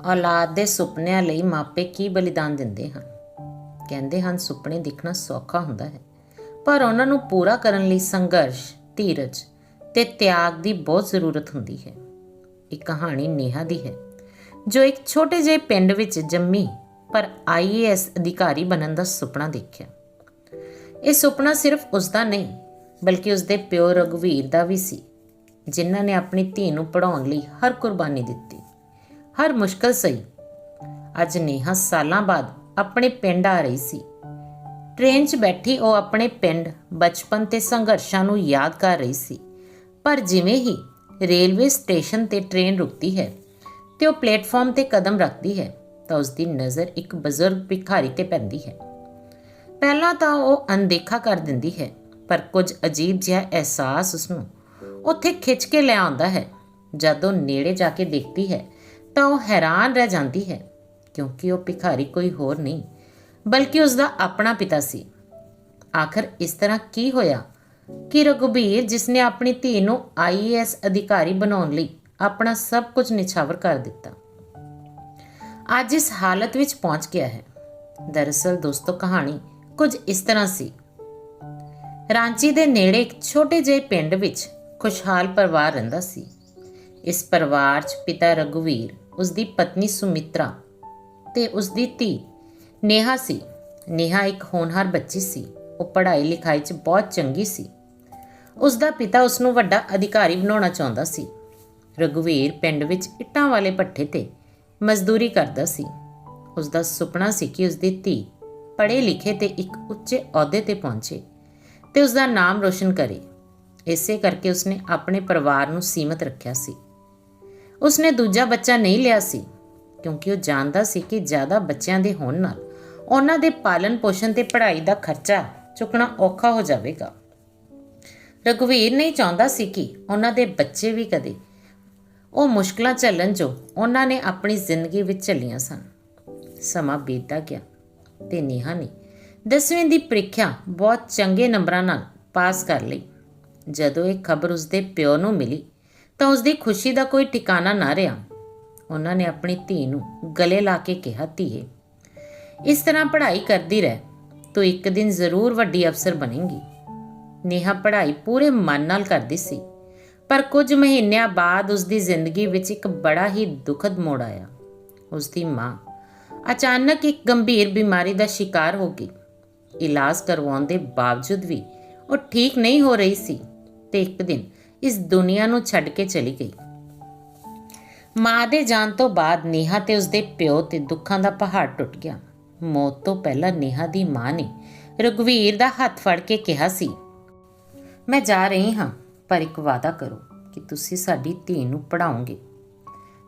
ਔਲਾਦ ਦੇ ਸੁਪਨਿਆਂ ਲਈ ਮਾਪੇ ਕੀ ਬਲੀਦਾਨ ਦਿੰਦੇ ਹਨ? ਕਹਿੰਦੇ ਹਨ, ਸੁਪਨੇ ਦੇਖਣਾ ਸੌਖਾ ਹੁੰਦਾ ਹੈ। ਪਰ ਉਹਨਾਂ ਨੂੰ ਪੂਰਾ ਕਰਨ ਲਈ ਸੰਘਰਸ਼, ਧੀਰਜ ਤੇ ਤਿਆਗ ਦੀ ਬਹੁਤ ਜ਼ਰੂਰਤ ਹੁੰਦੀ ਹੈ। ਇਹ ਕਹਾਣੀ ਨੇਹਾ ਦੀ ਹੈ, ਜੋ ਇੱਕ ਛੋਟੇ ਜਿਹੇ ਪਿੰਡ ਵਿੱਚ ਜੰਮੀ ਪਰ ਆਈਏਐਸ ਅਧਿਕਾਰੀ ਬਣਨ ਦਾ ਸੁਪਨਾ ਦੇਖਿਆ। ਇਹ ਸੁਪਨਾ ਸਿਰਫ ਉਸ ਦਾ ਨਹੀਂ, ਬਲਕਿ ਉਸ ਦੇ ਪਿਓ ਰਘਵੀਰ ਦਾ ਵੀ ਸੀ, ਜਿਨ੍ਹਾਂ ਨੇ ਆਪਣੀ ਧੀ ਨੂੰ ਪੜਾਉਣ ਲਈ ਹਰ ਕੁਰਬਾਨੀ ਦਿੱਤੀ। ਹਰ ਮੁਸ਼ਕਲ ਸਹੀ। ਅੱਜ ਨੇਹਾ ਸਾਲਾਂ ਬਾਅਦ ਆਪਣੇ ਪਿੰਡ ਆ ਰਹੀ ਸੀ। ਟ੍ਰੇਨ 'ਚ ਬੈਠੀ ਉਹ ਆਪਣੇ ਪਿੰਡ ਬਚਪਨ ਤੇ ਸੰਘਰਸ਼ਾਂ ਨੂੰ ਯਾਦ ਕਰ ਰਹੀ ਸੀ। ਪਰ ਜਿਵੇਂ ਹੀ ਰੇਲਵੇ ਸਟੇਸ਼ਨ ਤੇ ਟ੍ਰੇਨ ਰੁਕਦੀ ਹੈ ਤੇ ਉਹ ਪਲੇਟਫਾਰਮ ਤੇ ਕਦਮ ਰੱਖਦੀ ਹੈ ਤਾਂ ਉਸ ਦੀ ਨਜ਼ਰ ਇੱਕ ਬਜ਼ੁਰਗ ਭਿਖਾਰੀ ਤੇ ਪੈਂਦੀ ਹੈ। ਪਹਿਲਾਂ ਤਾਂ ਉਹ ਅਣਦੇਖਾ ਕਰ ਦਿੰਦੀ ਹੈ, ਪਰ ਕੁਝ ਅਜੀਬ ਜਿਹਾ ਅਹਿਸਾਸ ਉਸ ਨੂੰ ਉੱਥੇ ਖਿੱਚ ਕੇ ਲੈ ਆਉਂਦਾ ਹੈ। ਜਦੋਂ ਨੇੜੇ ਜਾ ਕੇ ਦੇਖਦੀ ਹੈ ਤਾਂ ਉਹ ਹੈਰਾਨ ਰਹਿ ਜਾਂਦੀ ਹੈ, ਕਿਉਂਕਿ ਉਹ ਭਿਖਾਰੀ ਕੋਈ ਹੋਰ ਨਹੀਂ, ਬਲਕਿ ਉਸ ਦਾ ਆਪਣਾ ਪਿਤਾ ਸੀ। ਆਖਰ ਇਸ ਤਰ੍ਹਾਂ ਕੀ ਹੋਇਆ ਕਿ ਰਘੁਬੀਰ, ਜਿਸ ਨੇ ਆਪਣੀ ਧੀ ਨੂੰ ਆਈਏਐਸ ਅਧਿਕਾਰੀ ਬਣਾਉਣ ਲਈ ਆਪਣਾ ਸਭ ਕੁਝ ਨਿਛਾਵਰ ਕਰ ਦਿੱਤਾ, ਅੱਜ ਇਸ ਹਾਲਤ ਵਿੱਚ ਪਹੁੰਚ ਗਿਆ ਹੈ। ਦਰਅਸਲ ਦੋਸਤੋ, ਕਹਾਣੀ ਕੁਝ ਇਸ ਤਰ੍ਹਾਂ ਸੀ। ਰਾਂਚੀ ਦੇ ਨੇੜੇ ਇੱਕ ਛੋਟੇ ਜਿਹੇ ਪਿੰਡ ਵਿੱਚ ਖੁਸ਼ਹਾਲ ਪਰਿਵਾਰ ਰਹਿੰਦਾ ਸੀ। ਇਸ ਪਰਿਵਾਰ 'ਚ ਪਿਤਾ ਰਘੁਵੀਰ ਉਸ ਦੀ ਪਤਨੀ ਸੁਮਿਤਰਾ ਤੇ ਉਸ ਦੀ ਧੀ। ਨੇਹਾ ਸੀ। ਨੇਹਾ ਇੱਕ ਹੋਣਹਾਰ ਬੱਚੀ ਸੀ। ਉਹ ਪੜ੍ਹਾਈ ਲਿਖਾਈ 'ਚ ਬਹੁਤ ਚੰਗੀ ਸੀ। ਉਸ ਦਾ ਪਿਤਾ ਉਸ ਨੂੰ ਵੱਡਾ ਅਧਿਕਾਰੀ ਬਣਾਉਣਾ ਚਾਹੁੰਦਾ ਸੀ। ਰਘੁਵੀਰ ਪਿੰਡ ਵਿੱਚ ਇੱਟਾਂ ਵਾਲੇ ਭੱਠੇ ਤੇ ਮਜ਼ਦੂਰੀ ਕਰਦਾ ਸੀ। ਉਸ ਦਾ ਸੁਪਨਾ ਸੀ ਕਿ ਉਸ ਦੀ ਧੀ ਪੜ੍ਹੇ ਲਿਖੇ ਤੇ ਇੱਕ ਉੱਚੇ ਅਹੁਦੇ ਤੇ ਪਹੁੰਚੇ ਤੇ ਉਸ ਦਾ ਨਾਮ ਰੋਸ਼ਨ ਕਰੇ। ਇਸੇ ਕਰਕੇ ਉਸਨੇ ਆਪਣੇ ਪਰਿਵਾਰ ਨੂੰ ਸੀਮਤ ਰੱਖਿਆ ਸੀ। ਉਸਨੇ ਦੂਜਾ ਬੱਚਾ ਨਹੀਂ ਲਿਆ ਸੀ, ਕਿਉਂਕਿ ਉਹ ਜਾਣਦਾ ਸੀ ਕਿ ਜ਼ਿਆਦਾ ਬੱਚਿਆਂ ਦੇ ਹੋਣ ਨਾਲ ਉਹਨਾਂ ਦੇ ਪਾਲਣ ਪੋਸ਼ਣ ਤੇ ਪੜ੍ਹਾਈ ਦਾ ਖਰਚਾ ਚੁੱਕਣਾ ਔਖਾ ਹੋ ਜਾਵੇਗਾ। ਰਘਵੀਰ ਨਹੀਂ ਚਾਹੁੰਦਾ ਸੀ ਕਿ ਉਹਨਾਂ ਦੇ ਬੱਚੇ ਵੀ ਕਦੇ ਉਹ ਮੁਸ਼ਕਲਾਂ ਝੱਲਣ ਜੋ ਉਹਨਾਂ ਨੇ ਆਪਣੀ ਜ਼ਿੰਦਗੀ ਵਿੱਚ ਝੱਲੀਆਂ ਸਨ। ਸਮਾਂ ਬੀਤਦਾ ਗਿਆ ਤੇ ਨੇਹਾ ਨੇ 10ਵੀਂ ਦੀ ਪ੍ਰੀਖਿਆ ਬਹੁਤ ਚੰਗੇ ਨੰਬਰਾਂ ਨਾਲ ਪਾਸ ਕਰ ਲਈ। ਜਦੋਂ ਇਹ ਖਬਰ ਉਸਦੇ ਪਿਓ ਨੂੰ ਮਿਲੀ ਤਾਂ ਉਸਦੀ ਖੁਸ਼ੀ ਦਾ ਕੋਈ ਠਿਕਾਣਾ ਨਾ ਰਿਹਾ। ਉਹਨਾਂ ਨੇ ਆਪਣੀ ਧੀ ਨੂੰ ਗਲੇ ਲਾ ਕੇ ਕਿਹਾ, ਧੀਏ, ਇਸ ਤਰ੍ਹਾਂ ਪੜ੍ਹਾਈ ਕਰਦੀ ਰਹਿ। ਤੂੰ ਇੱਕ ਦਿਨ ਜ਼ਰੂਰ ਵੱਡੀ ਅਫਸਰ ਬਣੇਂਗੀ। ਨੇਹਾ ਪੜ੍ਹਾਈ ਪੂਰੇ ਮਨ ਨਾਲ ਕਰਦੀ ਸੀ, ਪਰ ਕੁਝ ਮਹੀਨਿਆਂ ਬਾਅਦ ਉਸ ਦੀ ਜ਼ਿੰਦਗੀ ਵਿੱਚ ਇੱਕ ਬੜਾ ਹੀ ਦੁਖਦ ਮੋੜ ਆਇਆ। ਉਸ ਦੀ ਮਾਂ ਅਚਾਨਕ ਇੱਕ ਗੰਭੀਰ ਬਿਮਾਰੀ ਦਾ ਸ਼ਿਕਾਰ ਹੋ ਗਈ। ਇਲਾਜ ਕਰਵਾਉਣ ਦੇ ਬਾਵਜੂਦ ਵੀ ਉਹ ਠੀਕ ਨਹੀਂ ਹੋ ਰਹੀ ਸੀ ਤੇ ਇੱਕ ਦਿਨ ਇਸ ਦੁਨੀਆ ਨੂੰ ਛੱਡ ਕੇ ਚਲੀ ਗਈ। ਮਾਂ ਦੇ ਜਾਣ ਤੋਂ ਬਾਅਦ ਨੇਹਾ ਤੇ ਉਸਦੇ ਪਿਓ ਤੇ ਦੁੱਖਾਂ ਦਾ ਪਹਾੜ ਟੁੱਟ ਗਿਆ। ਮੌਤ ਤੋਂ ਪਹਿਲਾਂ ਨੇਹਾ ਦੀ ਮਾਂ ਨੇ ਰਘਵੀਰ ਦਾ ਹੱਥ ਫੜ ਕੇ ਕਿਹਾ ਸੀ, ਮੈਂ ਜਾ ਰਹੀ ਹਾਂ, ਪਰ ਇੱਕ ਵਾਅਦਾ ਕਰੋ ਕਿ ਤੁਸੀਂ ਸਾਡੀ ਧੀ ਨੂੰ ਪੜਾਓਗੇ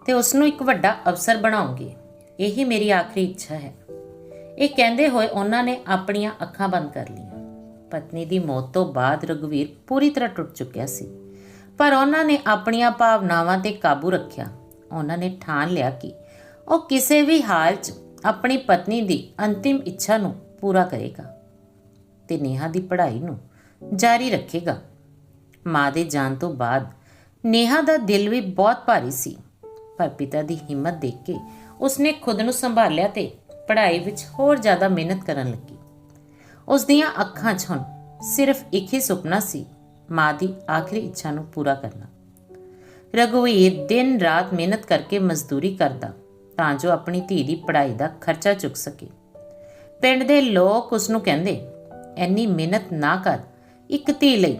ਤੇ ਉਸ ਨੂੰ ਇੱਕ ਵੱਡਾ ਅਫਸਰ ਬਣਾਓਗੇ। ਇਹੀ ਮੇਰੀ ਆਖਰੀ ਇੱਛਾ ਹੈ। ਇਹ ਕਹਿੰਦੇ ਹੋਏ ਉਹਨਾਂ ਨੇ ਆਪਣੀਆਂ ਅੱਖਾਂ ਬੰਦ ਕਰ ਲਈਆਂ। ਪਤਨੀ ਦੀ ਮੌਤ ਤੋਂ ਬਾਅਦ ਰਘਵੀਰ ਪੂਰੀ ਤਰ੍ਹਾਂ ਟੁੱਟ ਚੁੱਕਿਆ ਸੀ। ਪਰ ਉਹਨਾਂ ਨੇ ਆਪਣੀਆਂ ਭਾਵਨਾਵਾਂ ਤੇ ਕਾਬੂ ਰੱਖਿਆ। ਉਹਨਾਂ ਨੇ ਠਾਣ ਲਿਆ ਕਿ ਉਹ ਕਿਸੇ ਵੀ ਹਾਲ 'ਚ ਆਪਣੀ ਪਤਨੀ ਦੀ ਅੰਤਿਮ ਇੱਛਾ ਨੂੰ ਪੂਰਾ ਕਰੇਗਾ ਤੇ ਨੇਹਾ ਦੀ ਪੜ੍ਹਾਈ ਨੂੰ ਜਾਰੀ ਰੱਖੇਗਾ। ਮਾਂ ਦੇ ਜਾਣ ਤੋਂ ਬਾਅਦ ਨੇਹਾ ਦਾ ਦਿਲ ਵੀ ਬਹੁਤ ਭਾਰੀ ਸੀ, ਪਰ ਪਿਤਾ ਦੀ ਹਿੰਮਤ ਦੇਖ ਕੇ ਉਸਨੇ ਖੁਦ ਨੂੰ ਸੰਭਾਲਿਆ ਤੇ ਪੜ੍ਹਾਈ ਵਿੱਚ ਹੋਰ ਜ਼ਿਆਦਾ ਮਿਹਨਤ ਕਰਨ ਲੱਗੀ। ਉਸ ਦੀਆਂ ਅੱਖਾਂ 'ਚ ਹੁਣ ਸਿਰਫ ਇੱਕ ਹੀ ਸੁਪਨਾ ਸੀ ਮਾਂ ਦੀ ਆਖਰੀ ਇੱਛਾ ਨੂੰ ਪੂਰਾ ਕਰਨਾ। ਰਘੁਵੀਰ ਦਿਨ ਰਾਤ ਮਿਹਨਤ ਕਰਕੇ ਮਜ਼ਦੂਰੀ ਕਰਦਾ, ਤਾਂ ਜੋ ਆਪਣੀ ਧੀ ਦੀ ਪੜ੍ਹਾਈ ਦਾ ਖਰਚਾ ਚੁੱਕ ਸਕੇ। ਪਿੰਡ ਦੇ ਲੋਕ ਉਸ ਨੂੰ ਕਹਿੰਦੇ ਐਨੀ ਮਿਹਨਤ ਨਾ ਕਰ, ਇੱਕ ਧੀ ਲਈ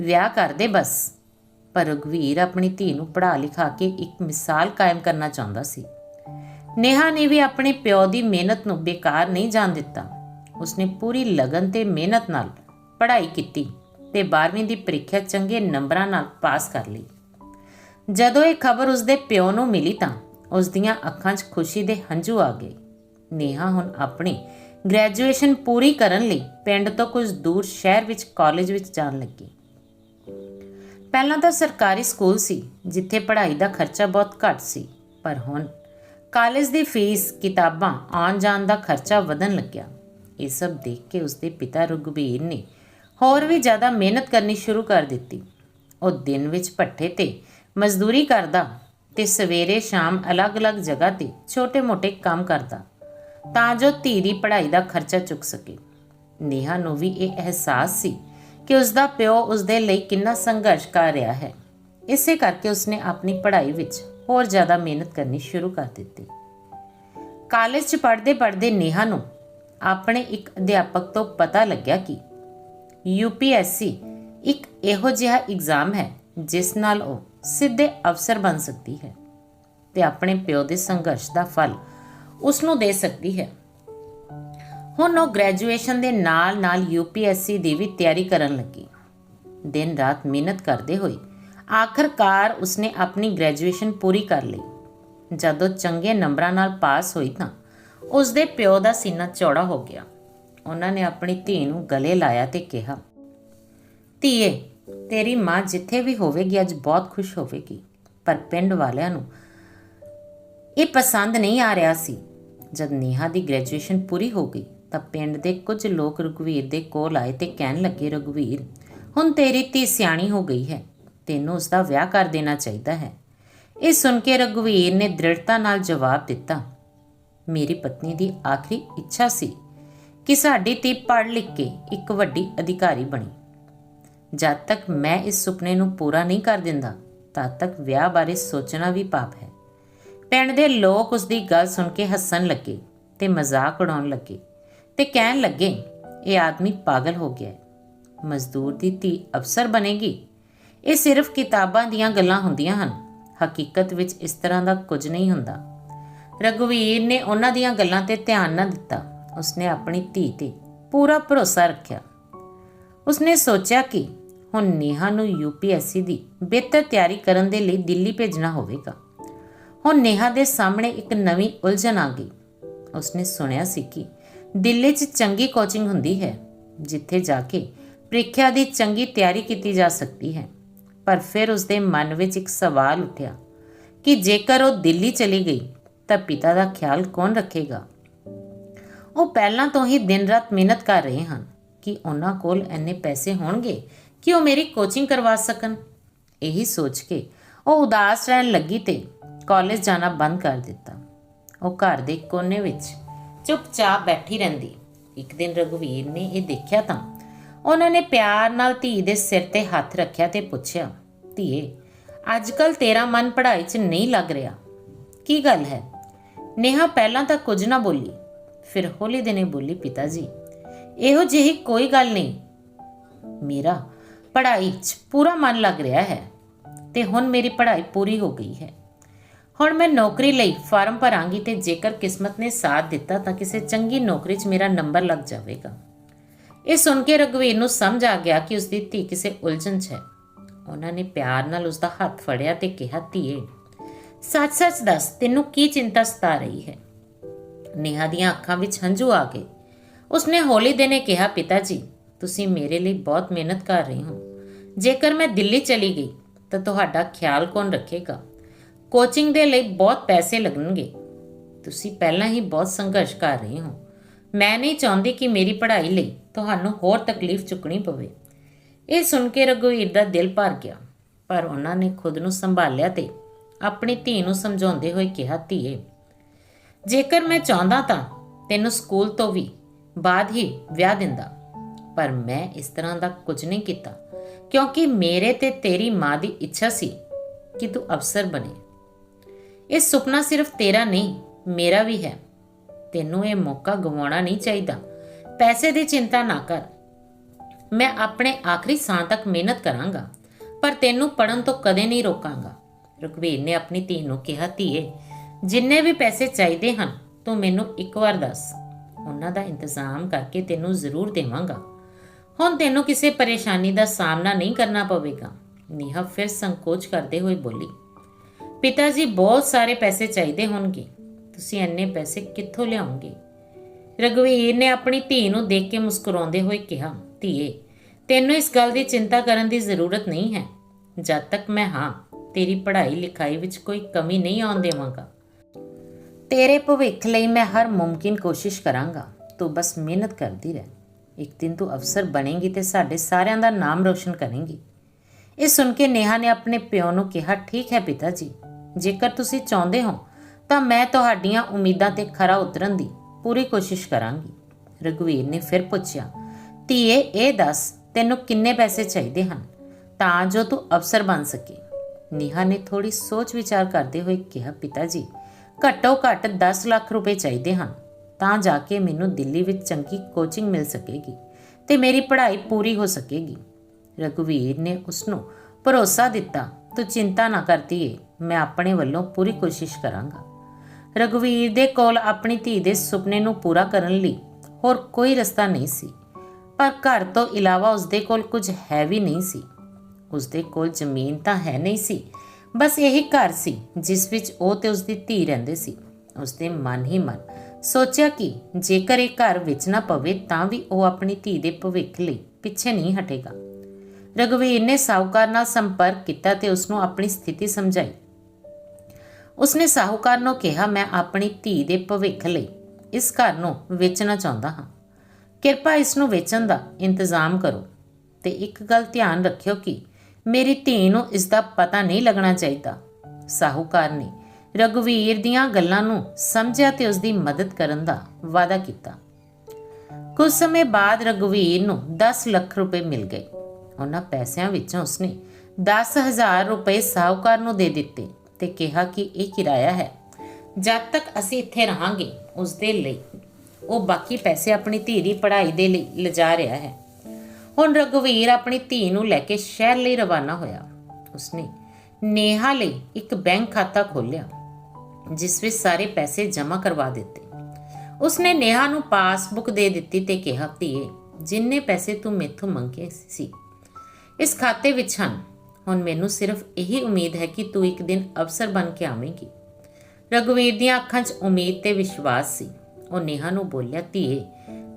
ਵਿਆਹ ਕਰ ਦੇ ਬਸ। ਪਰ ਰਘਵੀਰ ਆਪਣੀ ਧੀ ਨੂੰ ਪੜ੍ਹਾ ਲਿਖਾ ਕੇ ਇੱਕ ਮਿਸਾਲ ਕਾਇਮ ਕਰਨਾ ਚਾਹੁੰਦਾ ਸੀ। ਨੇਹਾ ਨੇ ਵੀ ਆਪਣੇ ਪਿਓ ਦੀ ਮਿਹਨਤ ਨੂੰ ਬੇਕਾਰ ਨਹੀਂ ਜਾਣ ਦਿੱਤਾ। ਉਸਨੇ ਪੂਰੀ ਲਗਨ ਤੇ ਮਿਹਨਤ ਨਾਲ ਪੜ੍ਹਾਈ ਕੀਤੀ। ਤੇ 12ਵੀਂ ਦੀ ਪ੍ਰੀਖਿਆ ਚੰਗੇ ਨੰਬਰਾਂ ਨਾਲ ਪਾਸ ਕਰ ਲਈ। ਜਦੋਂ ਇਹ ਖਬਰ ਉਸਦੇ ਪਿਓ ਨੂੰ ਮਿਲੀ ਤਾਂ ਉਸ ਦੀਆਂ ਅੱਖਾਂ 'ਚ ਖੁਸ਼ੀ ਦੇ ਹੰਝੂ ਆ ਗਏ। ਨੇਹਾ ਹੁਣ ਆਪਣੀ ਗ੍ਰੈਜੂਏਸ਼ਨ ਪੂਰੀ ਕਰਨ ਲਈ ਪਿੰਡ ਤੋਂ ਕੁਝ ਦੂਰ ਸ਼ਹਿਰ ਵਿੱਚ ਕਾਲਜ ਵਿੱਚ ਜਾਣ ਲੱਗੀ। ਪਹਿਲਾਂ ਤਾਂ ਸਰਕਾਰੀ ਸਕੂਲ ਸੀ, ਜਿੱਥੇ ਪੜ੍ਹਾਈ ਦਾ ਖਰਚਾ ਬਹੁਤ ਘੱਟ ਸੀ, ਪਰ ਹੁਣ ਕਾਲਜ ਦੀ ਫੀਸ, ਕਿਤਾਬਾਂ ਆਉਣ ਜਾਣ ਦਾ ਖਰਚਾ ਵਧਣ ਲੱਗਿਆ। ਇਹ ਸਭ ਦੇਖ ਕੇ ਉਸਦੇ ਪਿਤਾ ਰਘੁਬੀਰ ਨੇ ਹੋਰ ਵੀ ਜ਼ਿਆਦਾ ਮਿਹਨਤ ਕਰਨੀ ਸ਼ੁਰੂ ਕਰ ਦਿੱਤੀ। ਉਹ ਦਿਨ ਵਿੱਚ ਭੱਠੇ ਤੇ ਮਜ਼ਦੂਰੀ ਕਰਦਾ ਤੇ ਸਵੇਰੇ ਸ਼ਾਮ ਅਲੱਗ-ਅਲੱਗ ਜਗ੍ਹਾ ਤੇ ਛੋਟੇ-ਮੋਟੇ ਕੰਮ ਕਰਦਾ, ਤਾਂ ਜੋ ਧੀ ਦੀ ਪੜ੍ਹਾਈ ਦਾ ਖਰਚਾ ਚੁੱਕ ਸਕੇ। ਨੇਹਾ ਨੂੰ ਵੀ ਇਹ ਅਹਿਸਾਸ ਸੀ ਕਿ ਉਸ ਦਾ ਪਿਓ ਉਸ ਦੇ ਲਈ ਕਿੰਨਾ ਸੰਘਰਸ਼ ਕਰ ਰਿਹਾ ਹੈ। ਇਸੇ ਕਰਕੇ ਉਸਨੇ ਆਪਣੀ ਪੜ੍ਹਾਈ ਵਿੱਚ ਹੋਰ ਜ਼ਿਆਦਾ ਮਿਹਨਤ ਕਰਨੀ ਸ਼ੁਰੂ ਕਰ ਦਿੱਤੀ। ਕਾਲਜ 'ਚ ਪੜ੍ਹਦੇ ਪੜ੍ਹਦੇ ਨੇਹਾ ਨੂੰ ਆਪਣੇ ਇੱਕ ਅਧਿਆਪਕ ਤੋਂ ਪਤਾ ਲੱਗਿਆ ਕਿ UPSC ਇੱਕ ਇਹੋ ਜਿਹਾ ਐਗਜ਼ਾਮ ਹੈ, ਜਿਸ ਨਾਲ ਉਹ ਸਿੱਧੇ ਅਫਸਰ ਬਣ ਸਕਦੀ ਹੈ ਤੇ ਆਪਣੇ ਪਿਓ ਦੇ ਸੰਘਰਸ਼ ਦਾ ਫਲ ਉਸ ਨੂੰ ਦੇ ਸਕਦੀ ਹੈ। ਹੁਣ ਉਹ ਗ੍ਰੈਜੂਏਸ਼ਨ ਦੇ ਨਾਲ-ਨਾਲ UPSC ਦੀ ਵੀ ਤਿਆਰੀ ਕਰਨ ਲੱਗੀ। ਦਿਨ ਰਾਤ ਮਿਹਨਤ ਕਰਦੇ ਹੋਏ ਆਖਰਕਾਰ ਉਸਨੇ ਆਪਣੀ ਗ੍ਰੈਜੂਏਸ਼ਨ ਪੂਰੀ ਕਰ ਲਈ। ਜਦੋਂ ਚੰਗੇ ਨੰਬਰਾਂ ਨਾਲ ਪਾਸ ਹੋਈ ਤਾਂ ਉਸ ਦੇ ਪਿਓ ਦਾ ਸੀਨਾ ਚੌੜਾ ਹੋ ਗਿਆ। ਉਹਨਾਂ ਨੇ ਆਪਣੀ ਧੀ ਨੂੰ ਗਲੇ ਲਾਇਆ ਤੇ ਕਿਹਾ, ਧੀਏ, ਤੇਰੀ ਮਾਂ ਜਿੱਥੇ ਵੀ ਹੋਵੇਗੀ, ਅੱਜ ਬਹੁਤ ਖੁਸ਼ ਹੋਵੇਗੀ, ਪਰ ਪਿੰਡ ਵਾਲਿਆਂ ਨੂੰ ਇਹ ਪਸੰਦ ਨਹੀਂ ਆ ਰਿਹਾ ਸੀ। ਜਦ ਨੇਹਾ ਦੀ ਗ੍ਰੈਜੂਏਸ਼ਨ ਪੂਰੀ ਹੋ ਗਈ, ਤਾਂ ਪਿੰਡ ਦੇ ਕੁਝ ਲੋਕ ਰਘਵੀਰ ਦੇ ਕੋਲ ਆਏ ਤੇ ਕਹਿਣ ਲੱਗੇ, ਰਘਵੀਰ, ਹੁਣ ਤੇਰੀ ਧੀ ਸਿਆਣੀ ਹੋ ਗਈ ਹੈ, ਤੈਨੂੰ ਉਸ ਦਾ ਵਿਆਹ ਕਰ ਦੇਣਾ ਚਾਹੀਦਾ ਹੈ। ਇਹ ਸੁਣ ਕੇ ਰਘਵੀਰ ਨੇ ਦ੍ਰਿੜਤਾ ਨਾਲ ਜਵਾਬ ਦਿੱਤਾ, ਮੇਰੀ ਪਤਨੀ ਦੀ ਆਖਰੀ ਇੱਛਾ ਸੀ ਕਿ ਸਾਡੀ ਧੀ ਪੜ੍ਹ ਲਿਖ ਕੇ ਇੱਕ ਵੱਡੀ ਅਧਿਕਾਰੀ ਬਣੀ। ਜਦ ਤੱਕ ਮੈਂ ਇਸ ਸੁਪਨੇ ਨੂੰ ਪੂਰਾ ਨਹੀਂ ਕਰ ਦਿੰਦਾ, ਤਦ ਤੱਕ ਵਿਆਹ ਬਾਰੇ ਸੋਚਣਾ ਵੀ ਪਾਪ ਹੈ। ਪਿੰਡ ਦੇ ਲੋਕ ਉਸ ਦੀ ਗੱਲ ਸੁਣ ਕੇ ਹੱਸਣ ਲੱਗੇ ਤੇ ਮਜ਼ਾਕ ਉਡਾਉਣ ਲੱਗੇ ਤੇ ਕਹਿਣ ਲੱਗੇ, ਇਹ ਆਦਮੀ ਪਾਗਲ ਹੋ ਗਿਆ ਹੈ। ਮਜ਼ਦੂਰ ਦੀ ਧੀ ਅਫਸਰ ਬਣੇਗੀ। ਇਹ ਸਿਰਫ ਕਿਤਾਬਾਂ ਦੀਆਂ ਗੱਲਾਂ ਹੁੰਦੀਆਂ ਹਨ। ਹਕੀਕਤ ਵਿੱਚ ਇਸ ਤਰ੍ਹਾਂ ਦਾ ਕੁਝ ਨਹੀਂ ਹੁੰਦਾ। ਰਘੁਵੀਰ ਨੇ ਉਹਨਾਂ ਦੀਆਂ ਗੱਲਾਂ ਤੇ ਧਿਆਨ ਨਾ ਦਿੱਤਾ। ਉਸਨੇ ਆਪਣੀ ਧੀ ਤੇ ਪੂਰਾ ਭਰੋਸਾ ਰੱਖਿਆ। ਉਸਨੇ ਸੋਚਿਆ ਕਿ ਹੁਣ ਨੇਹਾ ਨੂੰ UPSC ਦੀ ਬਿਹਤਰ ਤਿਆਰੀ ਕਰਨ ਦੇ ਲਈ ਦਿੱਲੀ ਭੇਜਣਾ ਹੋਵੇਗਾ। ਹੁਣ ਨੇਹਾ ਦੇ ਸਾਹਮਣੇ ਇੱਕ ਨਵੀਂ ਉਲਝਣ ਆ ਗਈ। ਉਸਨੇ ਸੁਣਿਆ ਸੀ ਕਿ ਦਿੱਲੀ 'ਚ ਚੰਗੀ ਕੋਚਿੰਗ ਹੁੰਦੀ ਹੈ, ਜਿੱਥੇ ਜਾ ਕੇ ਪ੍ਰੀਖਿਆ ਦੀ ਚੰਗੀ ਤਿਆਰੀ ਕੀਤੀ ਜਾ ਸਕਦੀ ਹੈ। ਪਰ ਫਿਰ ਉਸਦੇ ਮਨ ਵਿੱਚ ਇੱਕ ਸਵਾਲ ਉੱਠਿਆ ਕਿ ਜੇਕਰ ਉਹ ਦਿੱਲੀ ਚਲੀ ਗਈ ਤਾਂ ਪਿਤਾ ਦਾ ਖਿਆਲ ਕੌਣ ਰੱਖੇਗਾ? ਉਹ ਪਹਿਲਾਂ ਤੋਂ ਹੀ ਦਿਨ ਰਾਤ ਮਿਹਨਤ ਕਰ ਰਹੇ ਹਨ ਕਿ ਉਹਨਾਂ ਕੋਲ ਇੰਨੇ ਪੈਸੇ ਹੋਣਗੇ ਕਿ ਉਹ ਮੇਰੀ ਕੋਚਿੰਗ ਕਰਵਾ ਸਕਣ। ਇਹੀ ਸੋਚ ਕੇ ਉਹ ਉਦਾਸ ਰਹਿਣ ਲੱਗੀ ਤੇ ਕਾਲਜ ਜਾਣਾ ਬੰਦ ਕਰ ਦਿੱਤਾ। ਉਹ ਘਰ ਦੇ ਕੋਨੇ ਵਿੱਚ ਚੁੱਪਚਾਪ ਬੈਠੀ ਰਹਿੰਦੀ। ਇੱਕ ਦਿਨ ਰਘੁਵੀਰ ਨੇ ਇਹ ਦੇਖਿਆ ਤਾਂ ਉਹਨਾਂ ਨੇ ਪਿਆਰ ਨਾਲ ਧੀ ਦੇ ਸਿਰ ਤੇ ਹੱਥ ਰੱਖਿਆ ਤੇ ਪੁੱਛਿਆ, ਧੀਏ ਅੱਜਕੱਲ ਤੇਰਾ ਮਨ ਪੜ੍ਹਾਈ 'ਚ ਨਹੀਂ ਲੱਗ ਰਿਹਾ। ਕੀ ਗੱਲ ਹੈ? ਨੇਹਾ ਪਹਿਲਾਂ ਤਾਂ ਕੁਝ ਨਾ ਬੋਲੀ। ਫਿਰ ਹੌਲੀ ਦਿਨੇ ਬੋਲੀ ਪਿਤਾ ਜੀ ਇਹੋ ਜਿਹੀ ਕੋਈ ਗੱਲ ਨਹੀਂ। ਮੇਰਾ ਪੜ੍ਹਾਈ 'ਚ ਪੂਰਾ ਮਨ ਲੱਗ ਰਿਹਾ ਹੈ ਤੇ ਹੁਣ ਮੇਰੀ ਪੜ੍ਹਾਈ ਪੂਰੀ ਹੋ ਗਈ ਹੈ। ਹੁਣ ਮੈਂ ਨੌਕਰੀ ਲਈ ਫਾਰਮ ਭਰਾਂਗੀ ਤੇ ਜੇਕਰ ਕਿਸਮਤ ਨੇ ਸਾਥ ਦਿੱਤਾ ਤਾਂ ਕਿਸੇ ਚੰਗੀ ਨੌਕਰੀ 'ਚ ਮੇਰਾ ਨੰਬਰ ਲੱਗ ਜਾਵੇਗਾ। ਇਹ ਸੁਣ ਕੇ ਰਘਵੀਰ ਨੂੰ ਸਮਝ ਆ ਗਿਆ ਕਿ ਉਸਦੀ ਧੀ ਕਿਸੇ ਉਲਝਣ 'ਚ ਹੈ। ਉਹਨਾਂ ਨੇ ਪਿਆਰ ਨਾਲ ਉਸਦਾ ਹੱਥ ਫੜਿਆ ਤੇ ਕਿਹਾ, ਧੀਏ, ਸੱਚ-ਸੱਚ ਦੱਸ, ਤੈਨੂੰ ਕੀ ਚਿੰਤਾ ਸਤਾ ਰਹੀ ਹੈ? ਨੇਹਾ ਦੀਆਂ ਅੱਖਾਂ ਵਿੱਚ ਹੰਝੂ ਆ ਗਏ। ਉਸਨੇ ਹੌਲੀ ਦਿਨੇ ਕਿਹਾ, ਪਿਤਾ ਜੀ, ਤੁਸੀਂ ਮੇਰੇ ਲਈ ਬਹੁਤ ਮਿਹਨਤ ਕਰ ਰਹੇ ਹੋ। ਜੇਕਰ ਮੈਂ ਦਿੱਲੀ ਚਲੀ ਗਈ, ਤਾਂ ਤੁਹਾਡਾ ਖਿਆਲ ਕੌਣ ਰੱਖੇਗਾ? ਕੋਚਿੰਗ ਦੇ ਲਈ ਬਹੁਤ ਪੈਸੇ ਲੱਗਣਗੇ। ਤੁਸੀਂ ਪਹਿਲਾਂ ਹੀ ਬਹੁਤ ਸੰਘਰਸ਼ ਕਰ ਰਹੇ ਹੋ। ਮੈਂ ਨਹੀਂ ਚਾਹੁੰਦੀ ਕਿ ਮੇਰੀ ਪੜ੍ਹਾਈ ਲਈ ਤੁਹਾਨੂੰ ਹੋਰ ਤਕਲੀਫ ਚੁੱਕਣੀ ਪਵੇ। ਇਹ ਸੁਣ ਕੇ ਰਘੁਵੀਰ ਦਾ ਦਿਲ ਭਰ ਗਿਆ, ਪਰ ਉਹਨਾਂ ਨੇ ਖੁਦ ਨੂੰ ਸੰਭਾਲਿਆ ਤੇ ਆਪਣੀ ਧੀ ਨੂੰ ਸਮਝਾਉਂਦੇ ਹੋਏ ਕਿਹਾ, ਧੀਏ ਜੇਕਰ ਮੈਂ ਚਾਹੁੰਦਾ ਤਾਂ ਤੈਨੂੰ ਸਕੂਲ ਤੋਂ ਵੀ ਬਾਅਦ ਹੀ ਵਿਆਹ ਦਿੰਦਾ। ਪਰ ਮੈਂ ਇਸ ਤਰ੍ਹਾਂ ਦਾ ਕੁਝ ਨਹੀਂ ਕੀਤਾ, ਕਿਉਂਕਿ ਮੇਰੇ ਤੇ ਤੇਰੀ ਮਾਂ ਦੀ ਇੱਛਾ ਸੀ ਕਿ ਤੂੰ ਅਫਸਰ ਬਣੇ। ਇਹ ਸੁਪਨਾ ਸਿਰਫ ਤੇਰਾ ਨਹੀਂ, ਮੇਰਾ ਵੀ ਹੈ। ਤੈਨੂੰ ਇਹ ਮੌਕਾ ਗਵਾਉਣਾ ਨਹੀਂ ਚਾਹੀਦਾ। ਪੈਸੇ ਦੀ ਚਿੰਤਾ ਨਾ ਕਰ। ਮੈਂ ਆਪਣੇ ਆਖਰੀ ਸਾਹ ਤੱਕ ਮਿਹਨਤ ਕਰਾਂਗਾ, ਪਰ ਤੈਨੂੰ ਪੜਨ ਤੋਂ ਕਦੇ ਨਹੀਂ ਰੋਕਾਂਗਾ। ਰਘਵੀਰ ਨੇ ਆਪਣੀ ਧੀ ਨੂੰ ਕਿਹਾ, ਧੀਏ ਜਿੰਨੇ ਵੀ ਪੈਸੇ ਚਾਹੀਦੇ ਹਨ, ਤੂੰ ਮੈਨੂੰ ਇੱਕ ਵਾਰ ਦੱਸ। ਉਹਨਾਂ ਦਾ ਇੰਤਜ਼ਾਮ ਕਰਕੇ ਤੈਨੂੰ ਜ਼ਰੂਰ ਦੇਵਾਂਗਾ। ਹੁਣ ਤੈਨੂੰ ਕਿਸੇ ਪਰੇਸ਼ਾਨੀ ਦਾ ਸਾਹਮਣਾ ਨਹੀਂ ਕਰਨਾ ਪਵੇਗਾ। ਨੀਹਾ ਫਿਰ ਸੰਕੋਚ ਕਰਦੇ ਹੋਏ ਬੋਲੀ ਪਿਤਾ ਜੀ ਬਹੁਤ ਸਾਰੇ ਪੈਸੇ ਚਾਹੀਦੇ ਹੋਣਗੇ। ਤੁਸੀਂ ਇੰਨੇ ਪੈਸੇ ਕਿੱਥੋਂ ਲਿਆਉਂਗੇ ਰਘਵੀਰ ਨੇ ਆਪਣੀ ਧੀ ਨੂੰ ਦੇਖ ਕੇ ਮੁਸਕਰਾਉਂਦੇ ਹੋਏ ਕਿਹਾ, ਧੀਏ, ਤੈਨੂੰ ਇਸ ਗੱਲ ਦੀ ਚਿੰਤਾ ਕਰਨ ਦੀ ਜ਼ਰੂਰਤ ਨਹੀਂ ਹੈ। ਜਦ ਤੱਕ ਮੈਂ ਹਾਂ, ਤੇਰੀ ਪੜ੍ਹਾਈ ਲਿਖਾਈ ਵਿੱਚ ਕੋਈ ਕਮੀ ਨਹੀਂ ਆਉਣ ਦੇਵਾਂਗਾ। ਤੇਰੇ ਭਵਿੱਖ ਲਈ ਮੈਂ ਹਰ ਮੁਮਕਿਨ ਕੋਸ਼ਿਸ਼ ਕਰਾਂਗਾ। ਤੂੰ ਬਸ ਮਿਹਨਤ ਕਰਦੀ ਰਹਿ। ਇੱਕ ਦਿਨ ਤੂੰ ਅਫਸਰ ਬਣੇਗੀ ਤੇ ਸਾਡੇ ਸਾਰਿਆਂ ਦਾ ਨਾਮ ਰੋਸ਼ਨ ਕਰੇਂਗੀ। ਇਹ ਸੁਣ ਕੇ ਨੇਹਾ ਨੇ ਆਪਣੇ ਪਿਓ ਨੂੰ ਕਿਹਾ, ਠੀਕ ਹੈ ਪਿਤਾ ਜੀ ਜੇਕਰ ਤੁਸੀਂ ਚਾਹੁੰਦੇ ਹੋ, ਤਾਂ ਮੈਂ ਤੁਹਾਡੀਆਂ ਉਮੀਦਾਂ ਤੇ ਖਰਾ ਉਤਰਨ ਦੀ ਪੂਰੀ ਕੋਸ਼ਿਸ਼ ਕਰਾਂਗੀ। ਰਘੁਵੀਰ ਨੇ ਫਿਰ ਪੁੱਛਿਆ, ਧੀਏ, ਇਹ ਦੱਸ, ਤੈਨੂੰ ਕਿੰਨੇ ਪੈਸੇ ਚਾਹੀਦੇ ਹਨ? ਤਾਂ ਜੋ ਤੂੰ ਅਫਸਰ ਬਣ ਸਕੇ। ਨੀਹਾ ਨੇ ਥੋੜੀ ਸੋਚ ਵਿਚਾਰ ਕਰਦੇ ਹੋਏ ਕਿਹਾ ਪਿਤਾ ਜੀ ਘੱਟੋ ਘੱਟ 10 ਲੱਖ ਰੁਪਏ ਚਾਹੀਦੇ ਹਨ। ਤਾਂ ਜਾ ਕੇ ਮੈਨੂੰ ਦਿੱਲੀ ਵਿੱਚ ਚੰਗੀ ਕੋਚਿੰਗ ਮਿਲ ਸਕੇਗੀ ਤੇ ਮੇਰੀ ਪੜ੍ਹਾਈ ਪੂਰੀ ਹੋ ਸਕੇਗੀ। ਰਘੁਵੀਰ ਨੇ ਉਸ ਨੂੰ ਭਰੋਸਾ ਦਿੱਤਾ, ਤੂੰ ਚਿੰਤਾ ਨਾ ਕਰਦੀਏ ਮੈਂ ਆਪਣੇ ਵੱਲੋਂ ਪੂਰੀ ਕੋਸ਼ਿਸ਼ ਕਰਾਂਗਾ। ਰਘੁਵੀਰ ਦੇ ਕੋਲ ਆਪਣੀ ਧੀ ਦੇ ਸੁਪਨੇ ਨੂੰ ਪੂਰਾ ਕਰਨ ਲਈ ਹੋਰ ਕੋਈ ਰਸਤਾ ਨਹੀਂ ਸੀ, ਪਰ ਘਰ ਤੋਂ ਇਲਾਵਾ ਉਸਦੇ ਕੋਲ ਕੁਝ ਹੈ ਵੀ ਨਹੀਂ ਸੀ। ਉਸਦੇ ਕੋਲ ਜ਼ਮੀਨ ਤਾਂ ਹੈ ਨਹੀਂ ਸੀ ਬਸ ਇਹੀ ਘਰ ਸੀ, ਜਿਸ ਵਿੱਚ ਉਹ ਤੇ ਉਸਦੀ ਧੀ ਰਹਿੰਦੇ ਸੀ। ਉਸਦੇ ਮਨ ਹੀ ਮਨ। ਸੋਚਿਆ ਕਿ ਜੇਕਰ ਇਹ ਘਰ ਵੇਚਣਾ ਪਵੇ, ਤਾਂ ਵੀ ਉਹ ਆਪਣੀ ਧੀ ਦੇ ਭਵਿੱਖ ਲਈ ਪਿੱਛੇ ਨਹੀਂ ਹਟੇਗਾ। ਰਘਵੀਰ ਨੇ ਸਾਹੂਕਾਰ ਨਾਲ ਸੰਪਰਕ ਕੀਤਾ ਤੇ ਉਸ ਨੂੰ ਆਪਣੀ ਸਥਿਤੀ ਸਮਝਾਈ। ਉਸਨੇ ਸਾਹੂਕਾਰ ਨੂੰ ਕਿਹਾ, ਮੈਂ ਆਪਣੀ ਧੀ ਦੇ ਭਵਿੱਖ ਲਈ ਇਸ ਘਰ ਨੂੰ ਵੇਚਣਾ ਚਾਹੁੰਦਾ ਹਾਂ। ਕਿਰਪਾ ਇਸ ਨੂੰ ਵੇਚਣ ਦਾ ਇੰਤਜ਼ਾਮ ਕਰੋ ਤੇ ਇੱਕ ਗੱਲ ਧਿਆਨ ਰੱਖਿਓ ਕਿ ਮੇਰੀ ਧੀ ਨੂੰ ਇਸ ਦਾ ਪਤਾ ਨਹੀਂ ਲੱਗਣਾ ਚਾਹੀਦਾ। ਸਾਹੂਕਾਰ ਨੇ ਰਘੁਵੀਰ ਦੀਆਂ ਗੱਲਾਂ ਨੂੰ ਸਮਝਿਆ ਤੇ ਉਸ ਦੀ ਮਦਦ ਕਰਨ ਦਾ ਵਾਅਦਾ ਕੀਤਾ। ਕੁਝ ਸਮੇਂ ਬਾਅਦ ਰਘੁਵੀਰ ਨੂੰ 10 ਲੱਖ ਰੁਪਏ ਮਿਲ ਗਏ। ਉਹਨਾਂ ਪੈਸਿਆਂ ਵਿੱਚੋਂ ਉਸਨੇ 10000 ਰੁਪਏ ਸਾਹੂਕਾਰ ਨੂੰ ਦੇ ਦਿੱਤੇ ਤੇ ਕਿਹਾ ਕਿ ਇਹ ਕਿਰਾਇਆ ਹੈ। ਜਦ ਤੱਕ ਅਸੀਂ ਇੱਥੇ ਰਹਾਂਗੇ ਉਸ ਦੇ ਲਈ ਉਹ ਬਾਕੀ ਪੈਸੇ ਆਪਣੀ ਧੀ ਦੀ ਪੜ੍ਹਾਈ ਦੇ ਲਈ ਲਿਜਾ ਰਿਹਾ ਹੈ। ਹੁਣ ਰਘੁਵੀਰ ਆਪਣੀ ਧੀ ਨੂੰ ਲੈ ਕੇ ਸ਼ਹਿਰ ਲਈ ਰਵਾਨਾ ਹੋਇਆ। ਉਸਨੇ ਨੇਹਾ ਲਈ ਇੱਕ ਬੈਂਕ ਖਾਤਾ ਖੋਲ੍ਹਿਆ, ਜਿਸ ਵਿੱਚ ਸਾਰੇ ਪੈਸੇ ਜਮ੍ਹਾਂ ਕਰਵਾ ਦਿੱਤੇ। ਉਸਨੇ ਨੇਹਾ ਨੂੰ ਪਾਸਬੁੱਕ ਦੇ ਦਿੱਤੀ ਤੇ ਕਿਹਾ, ਧੀਏ, ਜਿੰਨੇ ਪੈਸੇ ਤੂੰ ਮੈਥੋਂ ਮੰਗੇ ਸੀ, ਇਸ ਖਾਤੇ ਵਿੱਚ ਹਨ। ਹੁਣ ਮੈਨੂੰ ਸਿਰਫ ਇਹੀ ਉਮੀਦ ਹੈ ਕਿ ਤੂੰ ਇੱਕ ਦਿਨ ਅਫਸਰ ਬਣ ਕੇ ਆਵੇਂਗੀ। ਰਘੁਵੀਰ ਦੀਆਂ ਅੱਖਾਂ 'ਚ ਉਮੀਦ ਤੇ ਵਿਸ਼ਵਾਸ ਸੀ। ਉਹ ਨੇਹਾ ਨੂੰ ਬੋਲਿਆ, ਧੀਏ,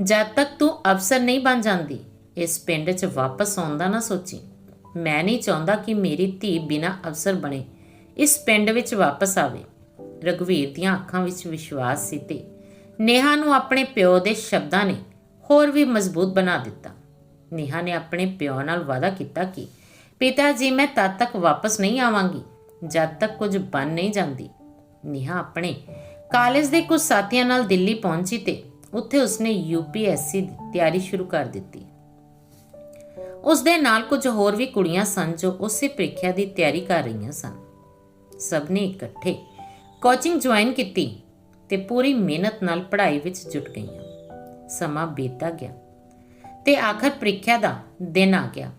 ਜਦ ਤੱਕ ਤੂੰ ਅਫਸਰ ਨਹੀਂ ਬਣ ਜਾਂਦੀ ਇਸ ਪਿੰਡ 'ਚ ਵਾਪਸ ਆਉਣ ਦਾ ਨਾ ਸੋਚੀ। ਮੈਂ ਨਹੀਂ ਚਾਹੁੰਦਾ ਕਿ ਮੇਰੀ ਧੀ ਬਿਨਾਂ ਅਫਸਰ ਬਣੇ, ਇਸ ਪਿੰਡ ਵਿੱਚ ਵਾਪਸ ਆਵੇ। ਰਘੁਵੀਰ ਦੀਆਂ ਅੱਖਾਂ ਵਿੱਚ ਵਿਸ਼ਵਾਸ ਸੀ ਤੇ ਨੇਹਾ ਨੂੰ ਆਪਣੇ ਪਿਓ ਦੇ ਸ਼ਬਦਾਂ ਨੇ ਹੋਰ ਵੀ ਮਜ਼ਬੂਤ ਬਣਾ ਦਿੱਤਾ। ਨੇਹਾ ਨੇ ਆਪਣੇ ਪਿਓ ਨਾਲ ਵਾਅਦਾ ਕੀਤਾ ਕਿ, ਪਿਤਾ ਜੀ, ਮੈਂ ਤਦ ਤੱਕ ਵਾਪਸ ਨਹੀਂ ਆਵਾਂਗੀ, ਜਦ ਤੱਕ ਕੁਝ ਬਣ ਨਹੀਂ ਜਾਂਦੀ। ਨੇਹਾ ਆਪਣੇ ਕਾਲਜ ਦੇ ਕੁਝ ਸਾਥੀਆਂ ਨਾਲ ਦਿੱਲੀ ਪਹੁੰਚੀ ਤੇ ਉੱਥੇ ਉਸਨੇ ਯੂਪੀਐਸਸੀ ਦੀ ਤਿਆਰੀ ਸ਼ੁਰੂ ਕਰ ਦਿੱਤੀ। ਉਸ ਦੇ ਨਾਲ ਕੁਝ ਹੋਰ ਵੀ ਕੁੜੀਆਂ ਸਨ ਜੋ ਉਸੇ ਪ੍ਰੀਖਿਆ ਦੀ ਤਿਆਰੀ ਕਰ ਰਹੀਆਂ ਸਨ। ਸਭ ਨੇ ਇਕੱਠੇ ਕੋਚਿੰਗ ਜੁਆਇਨ ਕੀਤੀ ਤੇ ਪੂਰੀ ਮਿਹਨਤ ਨਾਲ ਪੜ੍ਹਾਈ ਵਿੱਚ ਜੁਟ ਗਈਆਂ। ਸਮਾਂ ਬੀਤਦਾ ਗਿਆ ਤੇ ਆਖਰ ਪ੍ਰੀਖਿਆ ਦਾ ਦਿਨ ਆ ਗਿਆ।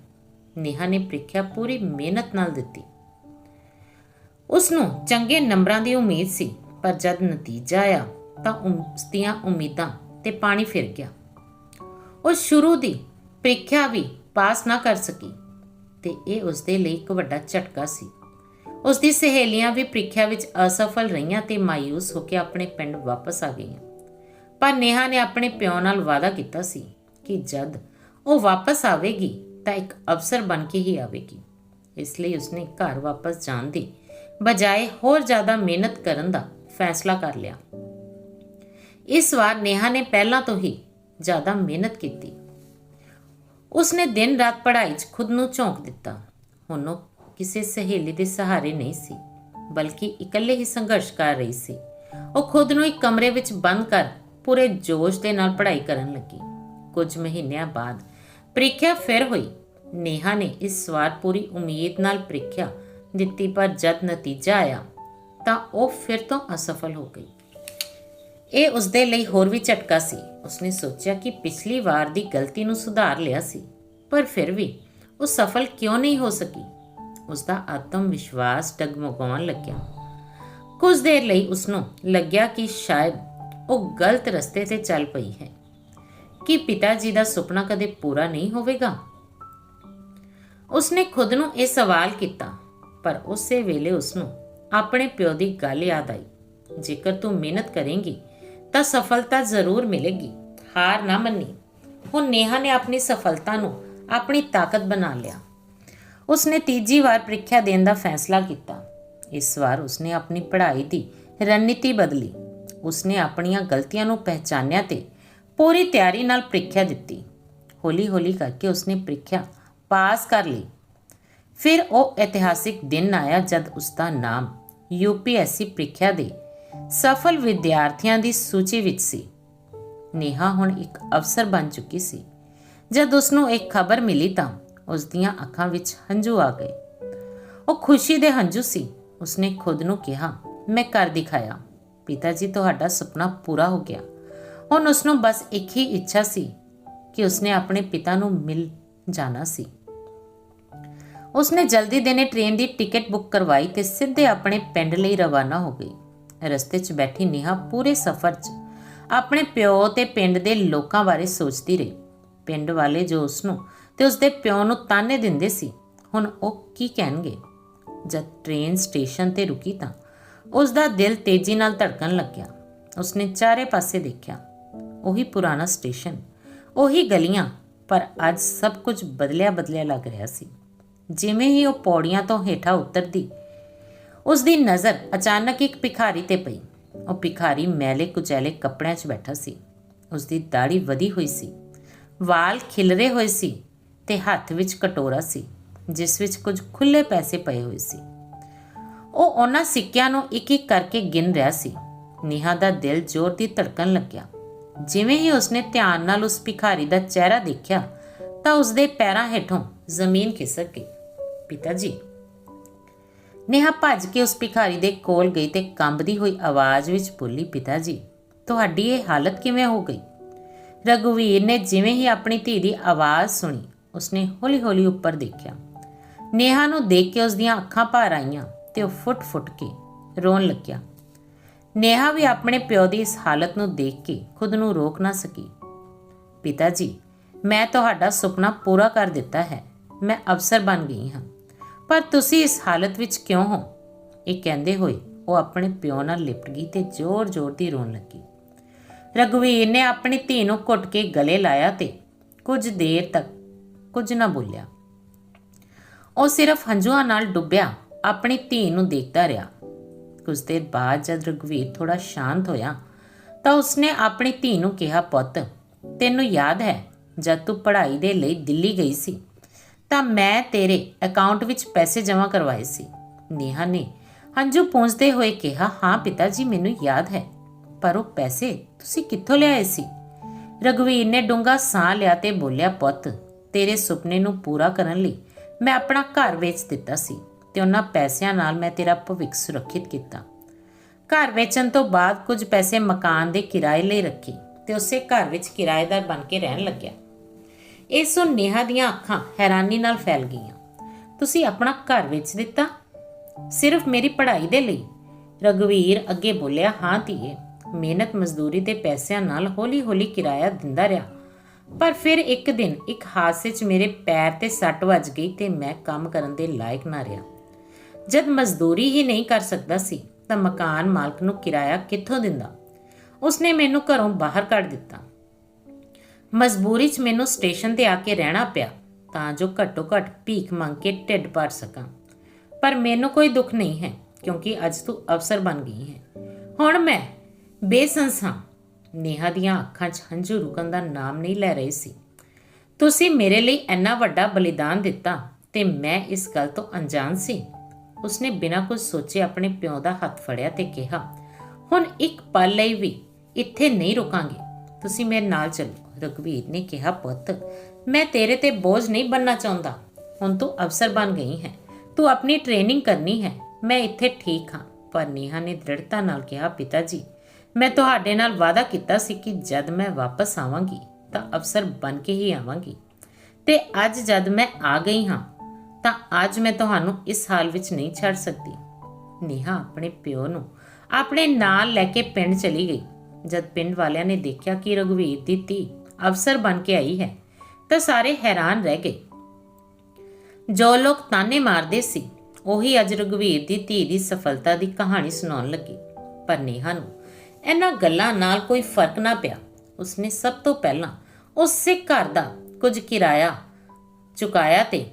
ਨੇਹਾ ਨੇ ਪ੍ਰੀਖਿਆ ਪੂਰੀ ਮਿਹਨਤ ਨਾਲ ਦਿੱਤੀ। ਉਸ ਨੂੰ ਚੰਗੇ ਨੰਬਰਾਂ ਦੀ ਉਮੀਦ ਸੀ, ਪਰ ਜਦ ਨਤੀਜਾ ਆਇਆ ਤਾਂ ਉਸ ਦੀਆਂ ਉਮੀਦਾਂ ਤੇ ਪਾਣੀ ਫਿਰ ਗਿਆ। ਉਹ ਸ਼ੁਰੂ ਦੀ ਪ੍ਰੀਖਿਆ ਵੀ ਪਾਸ ਨਾ ਕਰ ਸਕੀ। ਤੇ ਇਹ ਉਸ ਦੇ ਲਈ ਇੱਕ ਵੱਡਾ ਝਟਕਾ ਸੀ। ਉਸ ਦੀ ਸਹੇਲੀਆਂ ਵੀ ਪ੍ਰੀਖਿਆ ਵਿੱਚ ਅਸਫਲ ਰਹੀਆਂ ਤੇ ਮਾਇੂਸ ਹੋ ਕੇ ਆਪਣੇ ਪਿੰਡ ਵਾਪਸ ਆ ਗਈਆਂ। ਪਰ ਨੇਹਾ ਨੇ ਆਪਣੇ ਪਿਓ ਨਾਲ ਵਾਅਦਾ ਕੀਤਾ ਸੀ ਕਿ ਜਦ ਉਹ ਵਾਪਸ ਆਵੇਗੀ ਤਾਂ ਇੱਕ ਅਫਸਰ ਬਣ ਕੇ ਹੀ ਆਵੇਗੀ। ਇਸ ਲਈ ਉਸਨੇ ਘਰ ਵਾਪਸ ਜਾਣ ਦੀ ਬਜਾਏ ਹੋਰ ਜ਼ਿਆਦਾ ਮਿਹਨਤ ਕਰਨ ਦਾ ਫੈਸਲਾ ਕਰ ਲਿਆ। ਇਸ ਵਾਰ ਨੇਹਾ ਨੇ ਪਹਿਲਾਂ ਤੋਂ ਹੀ ਜ਼ਿਆਦਾ ਮਿਹਨਤ ਕੀਤੀ। ਉਸਨੇ ਦਿਨ ਰਾਤ ਪੜ੍ਹਾਈ 'ਚ ਖੁਦ ਨੂੰ ਝੋਂਕ ਦਿੱਤਾ। ਹੁਣ ਉਹ ਕਿਸੇ ਸਹੇਲੀ ਦੇ ਸਹਾਰੇ ਨਹੀਂ ਸੀ, ਬਲਕਿ ਇਕੱਲੇ ਹੀ ਸੰਘਰਸ਼ ਕਰ ਰਹੀ ਸੀ। ਉਹ ਖੁਦ ਨੂੰ ਇੱਕ ਕਮਰੇ ਵਿੱਚ ਬੰਦ ਕਰ ਪੂਰੇ ਜੋਸ਼ ਦੇ ਨਾਲ ਪੜ੍ਹਾਈ ਕਰਨ ਲੱਗੀ। ਕੁਝ ਮਹੀਨਿਆਂ ਬਾਅਦ ਪ੍ਰੀਖਿਆ ਫਿਰ ਹੋਈ। ਨੇਹਾ ਨੇ ਇਸ ਵਾਰ ਪੂਰੀ ਉਮੀਦ ਨਾਲ ਪ੍ਰੀਖਿਆ ਦਿੱਤੀ, ਪਰ ਜਦ ਨਤੀਜਾ ਆਇਆ ਤਾਂ ਉਹ ਫਿਰ ਤੋਂ ਅਸਫਲ ਹੋ ਗਈ। ਇਹ ਉਸਦੇ ਲਈ ਹੋਰ ਵੀ ਝਟਕਾ ਸੀ। ਉਸਨੇ ਸੋਚਿਆ ਕਿ ਪਿਛਲੀ ਵਾਰ ਦੀ ਗਲਤੀ ਨੂੰ ਸੁਧਾਰ ਲਿਆ ਸੀ, ਪਰ ਫਿਰ ਵੀ ਉਹ ਸਫਲ ਕਿਉਂ ਨਹੀਂ ਹੋ ਸਕੀ? ਉਸਦਾ ਆਤਮ ਵਿਸ਼ਵਾਸ ਡਗਮਗਾਉਣ ਲੱਗਿਆ। ਕੁਝ ਦੇਰ ਲਈ ਉਸਨੂੰ ਲੱਗਿਆ ਕਿ ਸ਼ਾਇਦ ਉਹ ਗਲਤ ਰਸਤੇ ਤੇ ਚੱਲ ਪਈ ਹੈ। ਕਿ ਪਿਤਾ ਜੀ ਦਾ ਸੁਪਨਾ ਕਦੇ ਪੂਰਾ ਨਹੀਂ ਹੋਵੇਗਾ? ਉਸਨੇ ਖੁਦ ਨੂੰ ਇਹ ਸਵਾਲ ਕੀਤਾ, ਪਰ ਉਸੇ ਵੇਲੇ ਉਸਨੂੰ ਆਪਣੇ ਪਿਓ ਦੀ ਗੱਲ ਯਾਦ ਆਈ। ਜੇਕਰ ਤੂੰ ਮਿਹਨਤ ਕਰੇਂਗੀ ਤਾਂ ਸਫਲਤਾ ਜ਼ਰੂਰ ਮਿਲੇਗੀ। ਹਾਰ ਨਾ ਮੰਨੀ। ਹੁਣ ਨੇਹਾ ਨੇ ਆਪਣੀ ਸਫਲਤਾ ਨੂੰ ਆਪਣੀ ਤਾਕਤ ਬਣਾ ਲਿਆ। ਉਸਨੇ ਤੀਜੀ ਵਾਰ ਪ੍ਰੀਖਿਆ ਦੇਣ ਦਾ ਫੈਸਲਾ ਕੀਤਾ। ਇਸ ਵਾਰ ਉਸਨੇ ਆਪਣੀ ਪੜ੍ਹਾਈ ਦੀ ਰਣਨੀਤੀ ਬਦਲੀ। ਉਸਨੇ ਆਪਣੀਆਂ ਗਲਤੀਆਂ ਨੂੰ ਪਹਿਚਾਨਿਆ ਤੇ ਪੂਰੀ ਤਿਆਰੀ ਨਾਲ ਪ੍ਰੀਖਿਆ ਦਿੱਤੀ। ਹੌਲੀ-ਹੌਲੀ ਕਰਕੇ ਉਸਨੇ ਪ੍ਰੀਖਿਆ ਪਾਸ ਕਰ ਲਈ। ਫਿਰ ਉਹ ਇਤਿਹਾਸਿਕ ਦਿਨ ਆਇਆ ਜਦ ਉਸ ਦਾ ਨਾਮ ਯੂਪੀਐਸਸੀ ਪ੍ਰੀਖਿਆ ਦੇ ਸਫਲ ਵਿਦਿਆਰਥੀਆਂ ਦੀ ਸੂਚੀ ਵਿੱਚ ਸੀ। ਨੇਹਾ ਹੁਣ ਇੱਕ ਅਫਸਰ ਬਣ ਚੁੱਕੀ ਸੀ। ਜਦ ਉਸ ਨੂੰ ਇੱਕ ਖਬਰ ਮਿਲੀ ਤਾਂ ਉਸ ਦੀਆਂ ਅੱਖਾਂ ਵਿੱਚ ਹੰਝੂ ਆ ਗਏ। ਉਹ ਖੁਸ਼ੀ ਦੇ ਹੰਝੂ ਸੀ। ਉਸਨੇ ਖੁਦ ਨੂੰ ਕਿਹਾ, ਮੈਂ ਕਰ ਦਿਖਾਇਆ। ਪਿਤਾ ਜੀ ਤੁਹਾਡਾ ਸੁਪਨਾ ਪੂਰਾ ਹੋ ਗਿਆ। ਹੁਣ ਉਸ ਨੂੰ ਬਸ ਇੱਕ ਹੀ ਇੱਛਾ ਸੀ ਕਿ ਉਸਨੇ ਆਪਣੇ ਪਿਤਾ ਨੂੰ ਮਿਲ ਜਾਣਾ ਸੀ। ਉਸਨੇ ਜਲਦੀ ਦੇਨੇ ਟ੍ਰੇਨ ਦੀ ਟਿਕਟ ਬੁੱਕ ਕਰਵਾਈ ਤੇ ਸਿੱਧੇ ਆਪਣੇ ਪਿੰਡ ਲਈ ਰਵਾਨਾ ਹੋ ਗਈ। ਰਸਤੇ 'ਚ ਬੈਠੀ ਨੇਹਾ ਪੂਰੇ ਸਫ਼ਰ 'ਚ ਆਪਣੇ ਪਿਓ ਤੇ ਪਿੰਡ ਦੇ ਲੋਕਾਂ ਬਾਰੇ ਸੋਚਦੀ ਰਹੀ। ਪਿੰਡ ਵਾਲੇ ਜੋ ਉਸ ਨੂੰ ਤੇ ਉਸਦੇ ਪਿਓ ਨੂੰ ਤਾਨੇ ਦਿੰਦੇ ਸੀ, ਹੁਣ ਉਹ ਕੀ ਕਹਿਣਗੇ? ਜਦ ਟ੍ਰੇਨ ਸਟੇਸ਼ਨ ਤੇ ਰੁਕੀ ਤਾਂ ਉਸ ਦਾ ਦਿਲ ਤੇਜ਼ੀ ਨਾਲ ਧੜਕਣ ਲੱਗਿਆ। ਉਸਨੇ ਚਾਰੇ ਪਾਸੇ ਦੇਖਿਆ। ਉਹੀ ਪੁਰਾਣਾ ਸਟੇਸ਼ਨ ਉਹੀ ਗਲੀਆਂ, ਪਰ ਅੱਜ ਸਭ ਕੁਝ ਬਦਲਿਆ ਬਦਲਿਆ ਲੱਗ ਰਿਹਾ ਸੀ। ਜਿਵੇਂ ਹੀ ਉਹ ਪੌੜੀਆਂ ਤੋਂ ਹੇਠਾਂ ਉਤਰਦੀ ਉਸ ਦੀ ਨਜ਼ਰ ਅਚਾਨਕ ਇੱਕ ਭਿਖਾਰੀ ਤੇ ਪਈ। ਉਹ ਭਿਖਾਰੀ ਮੈਲੇ ਕੁਚੈਲੇ ਕੱਪੜਿਆਂ 'ਚ ਬੈਠਾ ਸੀ। ਉਸ ਦੀ ਦਾੜੀ ਵਧੀ ਹੋਈ ਸੀ। ਵਾਲ ਖਿਲਰੇ ਹੋਏ ਸੀ ਤੇ ਹੱਥ ਵਿੱਚ ਕਟੋਰਾ ਸੀ, ਜਿਸ ਵਿੱਚ ਕੁਝ ਖੁੱਲੇ ਪੈਸੇ ਪਏ ਹੋਏ ਸੀ। ਉਹ ਉਹਨਾਂ ਸਿੱਕਿਆਂ ਨੂੰ ਇੱਕ ਇੱਕ ਕਰਕੇ ਗਿਣ ਰਿਹਾ ਸੀ। ਨੇਹਾ ਦਾ ਦਿਲ ਜ਼ੋਰ ਦੀ ਧੜਕਣ ਲੱਗਿਆ। ਜਿਵੇਂ ਹੀ ਉਸਨੇ ਧਿਆਨ ਨਾਲ ਉਸ ਭਿਖਾਰੀ ਦਾ ਚਿਹਰਾ ਦੇਖਿਆ, ਤਾਂ ਉਸਦੇ ਪੈਰਾਂ ਹੇਠੋਂ ਜ਼ਮੀਨ ਖਿਸਕ ਗਈ। ਪਿਤਾ ਜੀ ਨੇਹਾ ਭੱਜ ਕੇ ਉਸ ਭਿਖਾਰੀ ਦੇ ਕੋਲ ਗਈ ਤੇ ਕੰਬਦੀ ਹੋਈ ਆਵਾਜ਼ ਵਿੱਚ ਬੋਲੀ, ਪਿਤਾ ਜੀ, ਤੁਹਾਡੀ ਇਹ ਹਾਲਤ ਕਿਵੇਂ ਹੋ ਗਈ? ਰਘੁਵੀਰ ਨੇ ਜਿਵੇਂ ਹੀ ਆਪਣੀ ਧੀ ਦੀ ਆਵਾਜ਼ ਸੁਣੀ, ਉਸਨੇ ਹੌਲੀ-ਹੌਲੀ ਉੱਪਰ ਦੇਖਿਆ। ਨੇਹਾ ਨੂੰ ਦੇਖ ਕੇ ਉਸ ਦੀਆਂ ਅੱਖਾਂ ਭਰ ਆਈਆਂ ਤੇ ਉਹ ਫੁੱਟ-ਫੁੱਟ ਕੇ ਰੋਣ ਲੱਗਿਆ। ਨੇਹਾ ਵੀ ਆਪਣੇ ਪਿਓ ਦੀ ਇਸ ਹਾਲਤ ਨੂੰ ਦੇਖ ਕੇ ਖੁਦ ਨੂੰ ਰੋਕ ਨਾ ਸਕੀ। ਪਿਤਾ ਜੀ, ਮੈਂ ਤੁਹਾਡਾ ਸੁਪਨਾ ਪੂਰਾ ਕਰ ਦਿੱਤਾ ਹੈ। ਮੈਂ ਅਫਸਰ ਬਣ ਗਈ ਹਾਂ। ਪਰ ਤੁਸੀਂ ਇਸ ਹਾਲਤ ਵਿੱਚ ਕਿਉਂ ਹੋ? ਇਹ ਕਹਿੰਦੇ ਹੋਏ ਉਹ ਆਪਣੇ ਪਿਓ ਨਾਲ ਲਿਪਟ ਗਈ ਤੇ ਜ਼ੋਰ-ਜ਼ੋਰ ਦੀ ਰੋਣ ਲੱਗੀ। ਰਘੁਵੀਰ ਨੇ ਆਪਣੀ ਧੀ ਨੂੰ ਘੁੱਟ ਕੇ ਗਲੇ ਲਾਇਆ ਤੇ ਕੁਝ ਦੇਰ ਤੱਕ ਕੁਝ ਨਾ ਬੋਲਿਆ। ਉਹ ਸਿਰਫ ਹੰਝੂਆਂ ਨਾਲ ਡੁੱਬਿਆ, ਆਪਣੀ ਧੀ ਨੂੰ ਦੇਖਦਾ ਰਿਹਾ। ਕੁਝ ਦੇਰ ਬਾਅਦ ਜਦ ਰਘੁਵੀਰ ਥੋੜਾ ਸ਼ਾਂਤ ਹੋਇਆ, ਤਾਂ ਉਸਨੇ ਆਪਣੀ ਧੀ ਨੂੰ ਕਿਹਾ, ਪੁੱਤ, ਤੈਨੂੰ ਯਾਦ ਹੈ ਜਦ ਤੂੰ ਪੜ੍ਹਾਈ ਦੇ ਲਈ ਦਿੱਲੀ ਗਈ ਸੀ? ਤਾਂ ਮੈਂ ਤੇਰੇ ਅਕਾਊਂਟ ਵਿੱਚ ਪੈਸੇ ਜਮ੍ਹਾਂ ਕਰਵਾਏ ਸੀ। ਨੇਹਾ ਨੇ ਹੰਝੂ ਪੂੰਝਦੇ ਹੋਏ ਕਿਹਾ, ਹਾਂ ਪਿਤਾ ਜੀ, ਮੈਨੂੰ ਯਾਦ ਹੈ, ਪਰ ਉਹ ਪੈਸੇ ਤੁਸੀਂ ਕਿੱਥੋਂ ਲਿਆਏ ਸੀ? ਰਘਵੀਰ ਨੇ ਡੂੰਗਾ ਸਾਹ ਲਿਆ ਤੇ ਬੋਲਿਆ, ਪੁੱਤ, ਤੇਰੇ ਸੁਪਨੇ ਨੂੰ ਪੂਰਾ ਕਰਨ ਲਈ ਮੈਂ ਆਪਣਾ ਘਰ ਵੇਚ ਦਿੱਤਾ ਸੀ ਤੇ ਉਹਨਾਂ ਪੈਸਿਆਂ ਨਾਲ ਮੈਂ ਤੇਰਾ ਭਵਿੱਖ ਸੁਰੱਖਿਅਤ ਕੀਤਾ। ਘਰ ਵੇਚਣ ਤੋਂ ਬਾਅਦ ਕੁਝ ਪੈਸੇ ਮਕਾਨ ਦੇ ਕਿਰਾਏ ਲਈ ਰੱਖੇ ਤੇ ਉਸੇ ਘਰ ਵਿੱਚ ਕਿਰਾਏਦਾਰ ਬਣ ਕੇ ਰਹਿਣ ਲੱਗਿਆ। ਇਹ ਸੁਣ ਨੇਹਾ ਦੀਆਂ ਅੱਖਾਂ ਹੈਰਾਨੀ ਨਾਲ ਫੈਲ ਗਈਆਂ। ਤੁਸੀਂ ਆਪਣਾ ਘਰ ਵੇਚ ਦਿੱਤਾ? ਸਿਰਫ ਮੇਰੀ ਪੜ੍ਹਾਈ ਦੇ ਲਈ? ਰਘਵੀਰ ਅੱਗੇ ਬੋਲਿਆ, ਹਾਂ ਧੀਏ, ਮਿਹਨਤ ਮਜ਼ਦੂਰੀ ਦੇ ਪੈਸਿਆਂ ਨਾਲ ਹੌਲੀ-ਹੌਲੀ ਕਿਰਾਇਆ ਦਿੰਦਾ ਰਿਹਾ। ਪਰ ਫਿਰ ਇੱਕ ਦਿਨ ਇੱਕ ਹਾਦਸੇ 'ਚ ਮੇਰੇ ਪੈਰ ਤੇ ਸੱਟ ਵੱਜ ਗਈ ਤੇ ਮੈਂ ਕੰਮ ਕਰਨ ਦੇ ਲਾਇਕ ਨਾ ਰਿਹਾ। ਜਦ ਮਜ਼ਦੂਰੀ ਹੀ ਨਹੀਂ ਕਰ ਸਕਦਾ ਸੀ, ਤਾਂ ਮਕਾਨ ਮਾਲਕ ਨੂੰ ਕਿਰਾਇਆ ਕਿੱਥੋਂ ਦਿੰਦਾ? ਉਸਨੇ ਮੈਨੂੰ ਘਰੋਂ ਬਾਹਰ ਕੱਢ ਦਿੱਤਾ। ਮਜਬੂਰੀ 'ਚ ਮੈਨੂੰ ਸਟੇਸ਼ਨ ਤੇ ਆ ਕੇ ਰਹਿਣਾ ਪਿਆ, ਤਾਂ ਜੋ ਘੱਟੋ ਘੱਟ ਭੀਖ ਮੰਗ ਕੇ ਢਿੱਡ ਭਰ ਸਕਾਂ। ਪਰ ਮੈਨੂੰ ਕੋਈ ਦੁੱਖ ਨਹੀਂ ਹੈ, ਕਿਉਂਕਿ ਅੱਜ ਤੂੰ ਅਫਸਰ ਬਣ ਗਈ ਹੈ। ਹੁਣ ਮੈਂ ਬੇਸੰਸ ਹਾਂ। ਨੇਹਾ ਦੀਆਂ ਅੱਖਾਂ 'ਚ ਹੰਝੂ ਰੁਕਣ ਦਾ ਨਾਮ ਨਹੀਂ ਲੈ ਰਹੀ ਸੀ। ਤੁਸੀਂ ਮੇਰੇ ਲਈ ਇੰਨਾ ਵੱਡਾ ਬਲੀਦਾਨ ਦਿੱਤਾ ਤੇ ਮੈਂ ਇਸ ਗੱਲ ਤੋਂ ਅਣਜਾਣ ਸੀ। ਉਸਨੇ ਬਿਨਾਂ ਕੁਝ ਸੋਚੇ ਆਪਣੇ ਪਿਓ ਦਾ ਹੱਥ ਫੜਿਆ ਤੇ ਕਿਹਾ, ਹੁਣ ਇੱਕ ਪਲ ਲਈ ਵੀ ਇੱਥੇ ਨਹੀਂ ਰੁਕਾਂਗੇ। ਤੁਸੀਂ ਮੇਰੇ ਨਾਲ ਚੱਲੋ। ਰਘਵੀਰ ਨੇ ਕਿਹਾ, ਪੁੱਤ, ਮੈਂ ਤੇਰੇ ਤੇ ਬੋਝ ਨਹੀਂ ਬੰਨਣਾ ਚਾਹੁੰਦਾ। ਹੁਣ ਤੂੰ ਅਫਸਰ ਬਣ ਗਈ ਹੈ। ਤੂੰ ਆਪਣੀ ਟ੍ਰੇਨਿੰਗ ਕਰਨੀ ਹੈ। ਮੈਂ ਇੱਥੇ ਠੀਕ ਹਾਂ। ਪਰ ਨੇਹਾ ਨੇ ਦ੍ਰਿੜਤਾ ਨਾਲ ਕਿਹਾ ਪਿਤਾ ਜੀ ਮੈਂ ਤੁਹਾਡੇ ਨਾਲ ਵਾਅਦਾ ਕੀਤਾ ਸੀ ਕਿ ਜਦ ਮੈਂ ਵਾਪਸ ਆਵਾਂਗੀ, ਤਾਂ ਅਫਸਰ ਬਣ ਕੇ ਹੀ ਆਵਾਂਗੀ। ਤੇ ਅੱਜ ਜਦ ਮੈਂ ਆ ਗਈ ਹਾਂ, ਤਾਂ ਅੱਜ ਮੈਂ ਤੁਹਾਨੂੰ ਇਸ ਹਾਲ ਵਿੱਚ ਨਹੀਂ ਛੱਡ ਸਕਦੀ। ਨੇਹਾ ਆਪਣੇ ਪਿਓ ਨੂੰ ਆਪਣੇ ਨਾਲ ਲੈ ਕੇ ਪਿੰਡ ਚਲੀ ਗਈ। ਜਦ ਪਿੰਡ ਵਾਲਿਆਂ ਨੇ ਦੇਖਿਆ ਕਿ ਰਘਵੀਰ ਦੀ ਧੀ ਅਫਸਰ ਬਣ ਕੇ ਆਈ ਹੈ, ਤਾਂ ਸਾਰੇ ਹੈਰਾਨ ਰਹਿ ਗਏ। ਜੋ ਲੋਕ ਤਾਨੇ ਮਾਰਦੇ ਸੀ, ਉਹੀ ਅੱਜ ਰਘਵੀਰ ਦੀ ਧੀ ਦੀ ਸਫਲਤਾ ਦੀ ਕਹਾਣੀ ਸੁਣਾਉਣ ਲੱਗੇ। ਪਰ ਨੇਹਾ ਨੂੰ ਇਹਨਾਂ ਗੱਲਾਂ ਨਾਲ ਕੋਈ ਫ਼ਰਕ ਨਾ ਪਿਆ। ਉਸਨੇ ਸਭ ਤੋਂ ਪਹਿਲਾਂ ਉਸੇ ਘਰ ਦਾ ਕੁਝ ਕਿਰਾਇਆ ਚੁਕਾਇਆ ਤੇ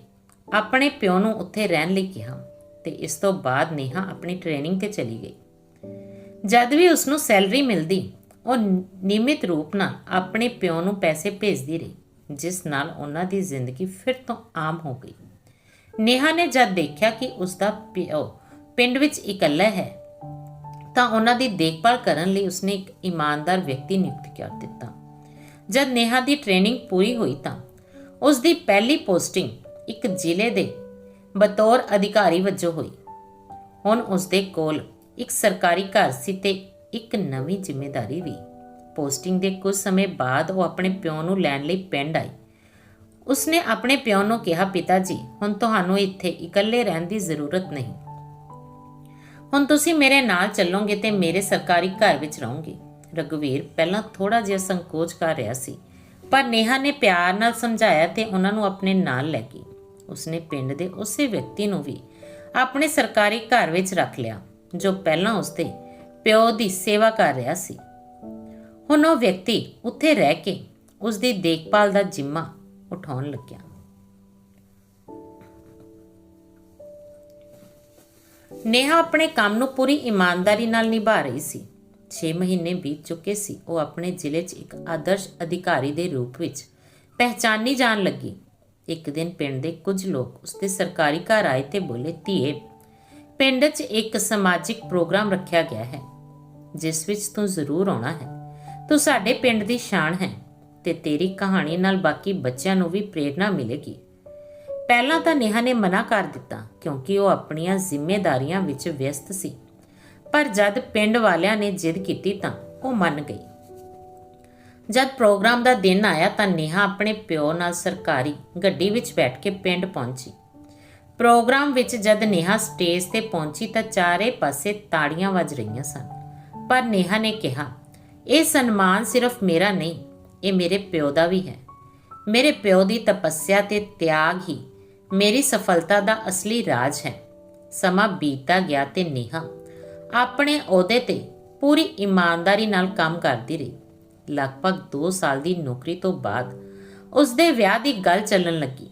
ਆਪਣੇ ਪਿਓ ਨੂੰ ਉੱਥੇ ਰਹਿਣ ਲਈ ਕਿਹਾ ਤੇ ਇਸ ਤੋਂ ਬਾਅਦ ਨੇਹਾ ਆਪਣੀ ਟ੍ਰੇਨਿੰਗ ਤੇ ਚਲੀ ਗਈ। ਜਦ ਵੀ ਉਸ ਨੂੰ ਸੈਲਰੀ ਮਿਲਦੀ ਉਹ ਨਿਯਮਿਤ ਰੂਪ ਨਾਲ ਆਪਣੇ ਪਿਓ ਨੂੰ ਪੈਸੇ ਭੇਜਦੀ ਰਹੀ, ਜਿਸ ਨਾਲ ਉਹਨਾਂ ਦੀ ਜ਼ਿੰਦਗੀ ਫਿਰ ਤੋਂ ਆਮ ਹੋ ਗਈ। ਨੇਹਾ ਨੇ ਜਦ ਦੇਖਿਆ ਕਿ ਉਸ ਦਾ ਪਿਓ ਪਿੰਡ ਵਿੱਚ ਇਕੱਲਾ ਹੈ, ਤਾਂ ਉਹਨਾਂ ਦੀ ਦੇਖਭਾਲ ਕਰਨ ਲਈ ਉਸਨੇ ਇੱਕ ਇਮਾਨਦਾਰ ਵਿਅਕਤੀ ਨਿਯੁਕਤ ਕਰ ਦਿੱਤਾ। ਜਦ ਨੇਹਾ ਦੀ ਟ੍ਰੇਨਿੰਗ ਪੂਰੀ ਹੋਈ ਤਾਂ ਉਸ ਦੀ ਪਹਿਲੀ ਪੋਸਟਿੰਗ ਇੱਕ ਜ਼ਿਲ੍ਹੇ ਦੇ ਬਤੌਰ ਅਧਿਕਾਰੀ ਵਜੋਂ ਹੋਈ। ਹੁਣ ਉਸ ਦੇ ਕੋਲ ਇੱਕ ਸਰਕਾਰੀ ਘਰ ਸੀ ਤੇ ਇੱਕ ਨਵੀਂ ਜ਼ਿੰਮੇਵਾਰੀ ਵੀ। ਪੋਸਟਿੰਗ ਦੇ ਕੁਝ ਸਮੇਂ ਬਾਅਦ ਉਹ ਆਪਣੇ ਪਿਓ ਨੂੰ ਲੈਣ ਲਈ ਪਿੰਡ ਆਈ। ਉਸਨੇ ਆਪਣੇ ਪਿਓ ਨੂੰ ਕਿਹਾ ਪਿਤਾ ਜੀ ਹੁਣ ਤੁਹਾਨੂੰ ਇੱਥੇ ਇਕੱਲੇ ਰਹਿਣ ਦੀ ਜ਼ਰੂਰਤ ਨਹੀਂ। ਹੁਣ ਤੁਸੀਂ ਮੇਰੇ ਨਾਲ ਚੱਲੋਗੇ ਤੇ ਮੇਰੇ ਸਰਕਾਰੀ ਘਰ ਵਿੱਚ ਰਹੋਗੇ। ਰਘਵੀਰ ਪਹਿਲਾਂ ਥੋੜਾ ਜਿਹਾ ਸੰਕੋਚ ਕਰ ਰਿਹਾ ਸੀ, ਪਰ ਨੇਹਾ ਨੇ ਪਿਆਰ ਨਾਲ ਸਮਝਾਇਆ ਤੇ ਉਹਨਾਂ ਨੂੰ ਆਪਣੇ ਨਾਲ ਲੈ ਗਈ। ਉਸਨੇ ਪਿੰਡ ਦੇ ਉਸੇ ਵਿਅਕਤੀ ਨੂੰ ਵੀ ਆਪਣੇ ਸਰਕਾਰੀ ਘਰ ਵਿੱਚ ਰੱਖ ਲਿਆ, ਜੋ ਪਹਿਲਾਂ ਉਸਦੇ ਪਿਓ ਦੀ ਸੇਵਾ ਕਰ ਰਿਹਾ ਸੀ। ਹੁਣ ਉਹ ਵਿਅਕਤੀ ਉੱਥੇ ਰਹਿ ਕੇ ਉਸ ਦੀ ਦੇਖਭਾਲ ਦਾ ਜ਼ਿੰਮਾ ਉਠਾਉਣ ਲੱਗਿਆ। ਨੇਹਾ ਆਪਣੇ ਕੰਮ ਨੂੰ ਪੂਰੀ ਇਮਾਨਦਾਰੀ ਨਾਲ ਨਿਭਾ ਰਹੀ ਸੀ। 6 ਮਹੀਨੇ ਬੀਤ ਚੁੱਕੇ ਸੀ। ਉਹ ਆਪਣੇ ਜ਼ਿਲ੍ਹੇ 'ਚ ਇੱਕ ਆਦਰਸ਼ ਅਧਿਕਾਰੀ ਦੇ ਰੂਪ ਵਿੱਚ ਪਹਿਚਾਨੀ ਜਾਣ ਲੱਗੀ। ਇੱਕ ਦਿਨ ਪਿੰਡ ਦੇ ਕੁਝ ਲੋਕ ਉਸਦੇ ਸਰਕਾਰੀ ਘਰ ਆਏ ਤੇ ਬੋਲੇ, ਧੀਏ, ਪਿੰਡ 'ਚ ਇੱਕ ਸਮਾਜਿਕ ਪ੍ਰੋਗਰਾਮ ਰੱਖਿਆ ਗਿਆ ਹੈ। ਜਿਸ ਵਿੱਚ ਤੂੰ ਜ਼ਰੂਰ ਆਉਣਾ ਹੈ। ਤੂੰ ਸਾਡੇ ਪਿੰਡ ਦੀ ਸ਼ਾਨ ਹੈ ਤੇ ਤੇਰੀ ਕਹਾਣੀ ਨਾਲ ਬਾਕੀ ਬੱਚਿਆਂ ਨੂੰ ਵੀ ਪ੍ਰੇਰਣਾ ਮਿਲੇਗੀ। ਪਹਿਲਾਂ ਤਾਂ ਨੇਹਾ ਨੇ ਮਨਾ ਕਰ ਦਿੱਤਾ ਕਿਉਂਕਿ ਉਹ ਆਪਣੀਆਂ ਜ਼ਿੰਮੇਵਾਰੀਆਂ ਵਿੱਚ ਵਿਅਸਤ ਸੀ। ਪਰ ਜਦ ਪਿੰਡ ਵਾਲਿਆਂ ਨੇ ਜਿੱਦ ਕੀਤੀ ਤਾਂ ਉਹ ਮੰਨ ਗਈ। ਜਦ ਪ੍ਰੋਗਰਾਮ ਦਾ ਦਿਨ ਆਇਆ ਤਾਂ ਨੇਹਾ ਆਪਣੇ ਪਿਓ ਨਾਲ ਸਰਕਾਰੀ ਗੱਡੀ ਵਿੱਚ ਬੈਠ ਕੇ ਪਿੰਡ ਪਹੁੰਚੀ। ਪ੍ਰੋਗਰਾਮ ਵਿੱਚ ਜਦ ਨੇਹਾ ਸਟੇਜ ਤੇ ਪਹੁੰਚੀ ਤਾਂ ਚਾਰੇ ਪਾਸੇ ਤਾੜੀਆਂ ਵੱਜ ਰਹੀਆਂ ਸਨ। ਪਰ ਨੇਹਾ ਨੇ ਕਿਹਾ, ਇਹ ਸਨਮਾਨ ਸਿਰਫ ਮੇਰਾ ਨਹੀਂ, ਇਹ ਮੇਰੇ ਪਿਓ ਦਾ ਵੀ ਹੈ। ਮੇਰੇ ਪਿਓ ਦੀ ਤਪੱਸਿਆ ਤੇ ਤਿਆਗ ਹੀ ਮੇਰੀ ਸਫਲਤਾ ਦਾ ਅਸਲੀ ਰਾਜ ਹੈ। ਸਮਾਂ ਬੀਤਦਾ ਗਿਆ ਤੇ ਨੇਹਾ ਆਪਣੇ ਅਹੁਦੇ ਤੇ ਪੂਰੀ ਇਮਾਨਦਾਰੀ ਨਾਲ ਕੰਮ ਕਰਦੀ ਰਹੀ। ਲਗਭਗ 2 ਸਾਲ ਦੀ ਨੌਕਰੀ ਤੋਂ ਬਾਅਦ ਉਸ ਦੇ ਵਿਆਹ ਦੀ ਗੱਲ ਚੱਲਣ ਲੱਗੀ।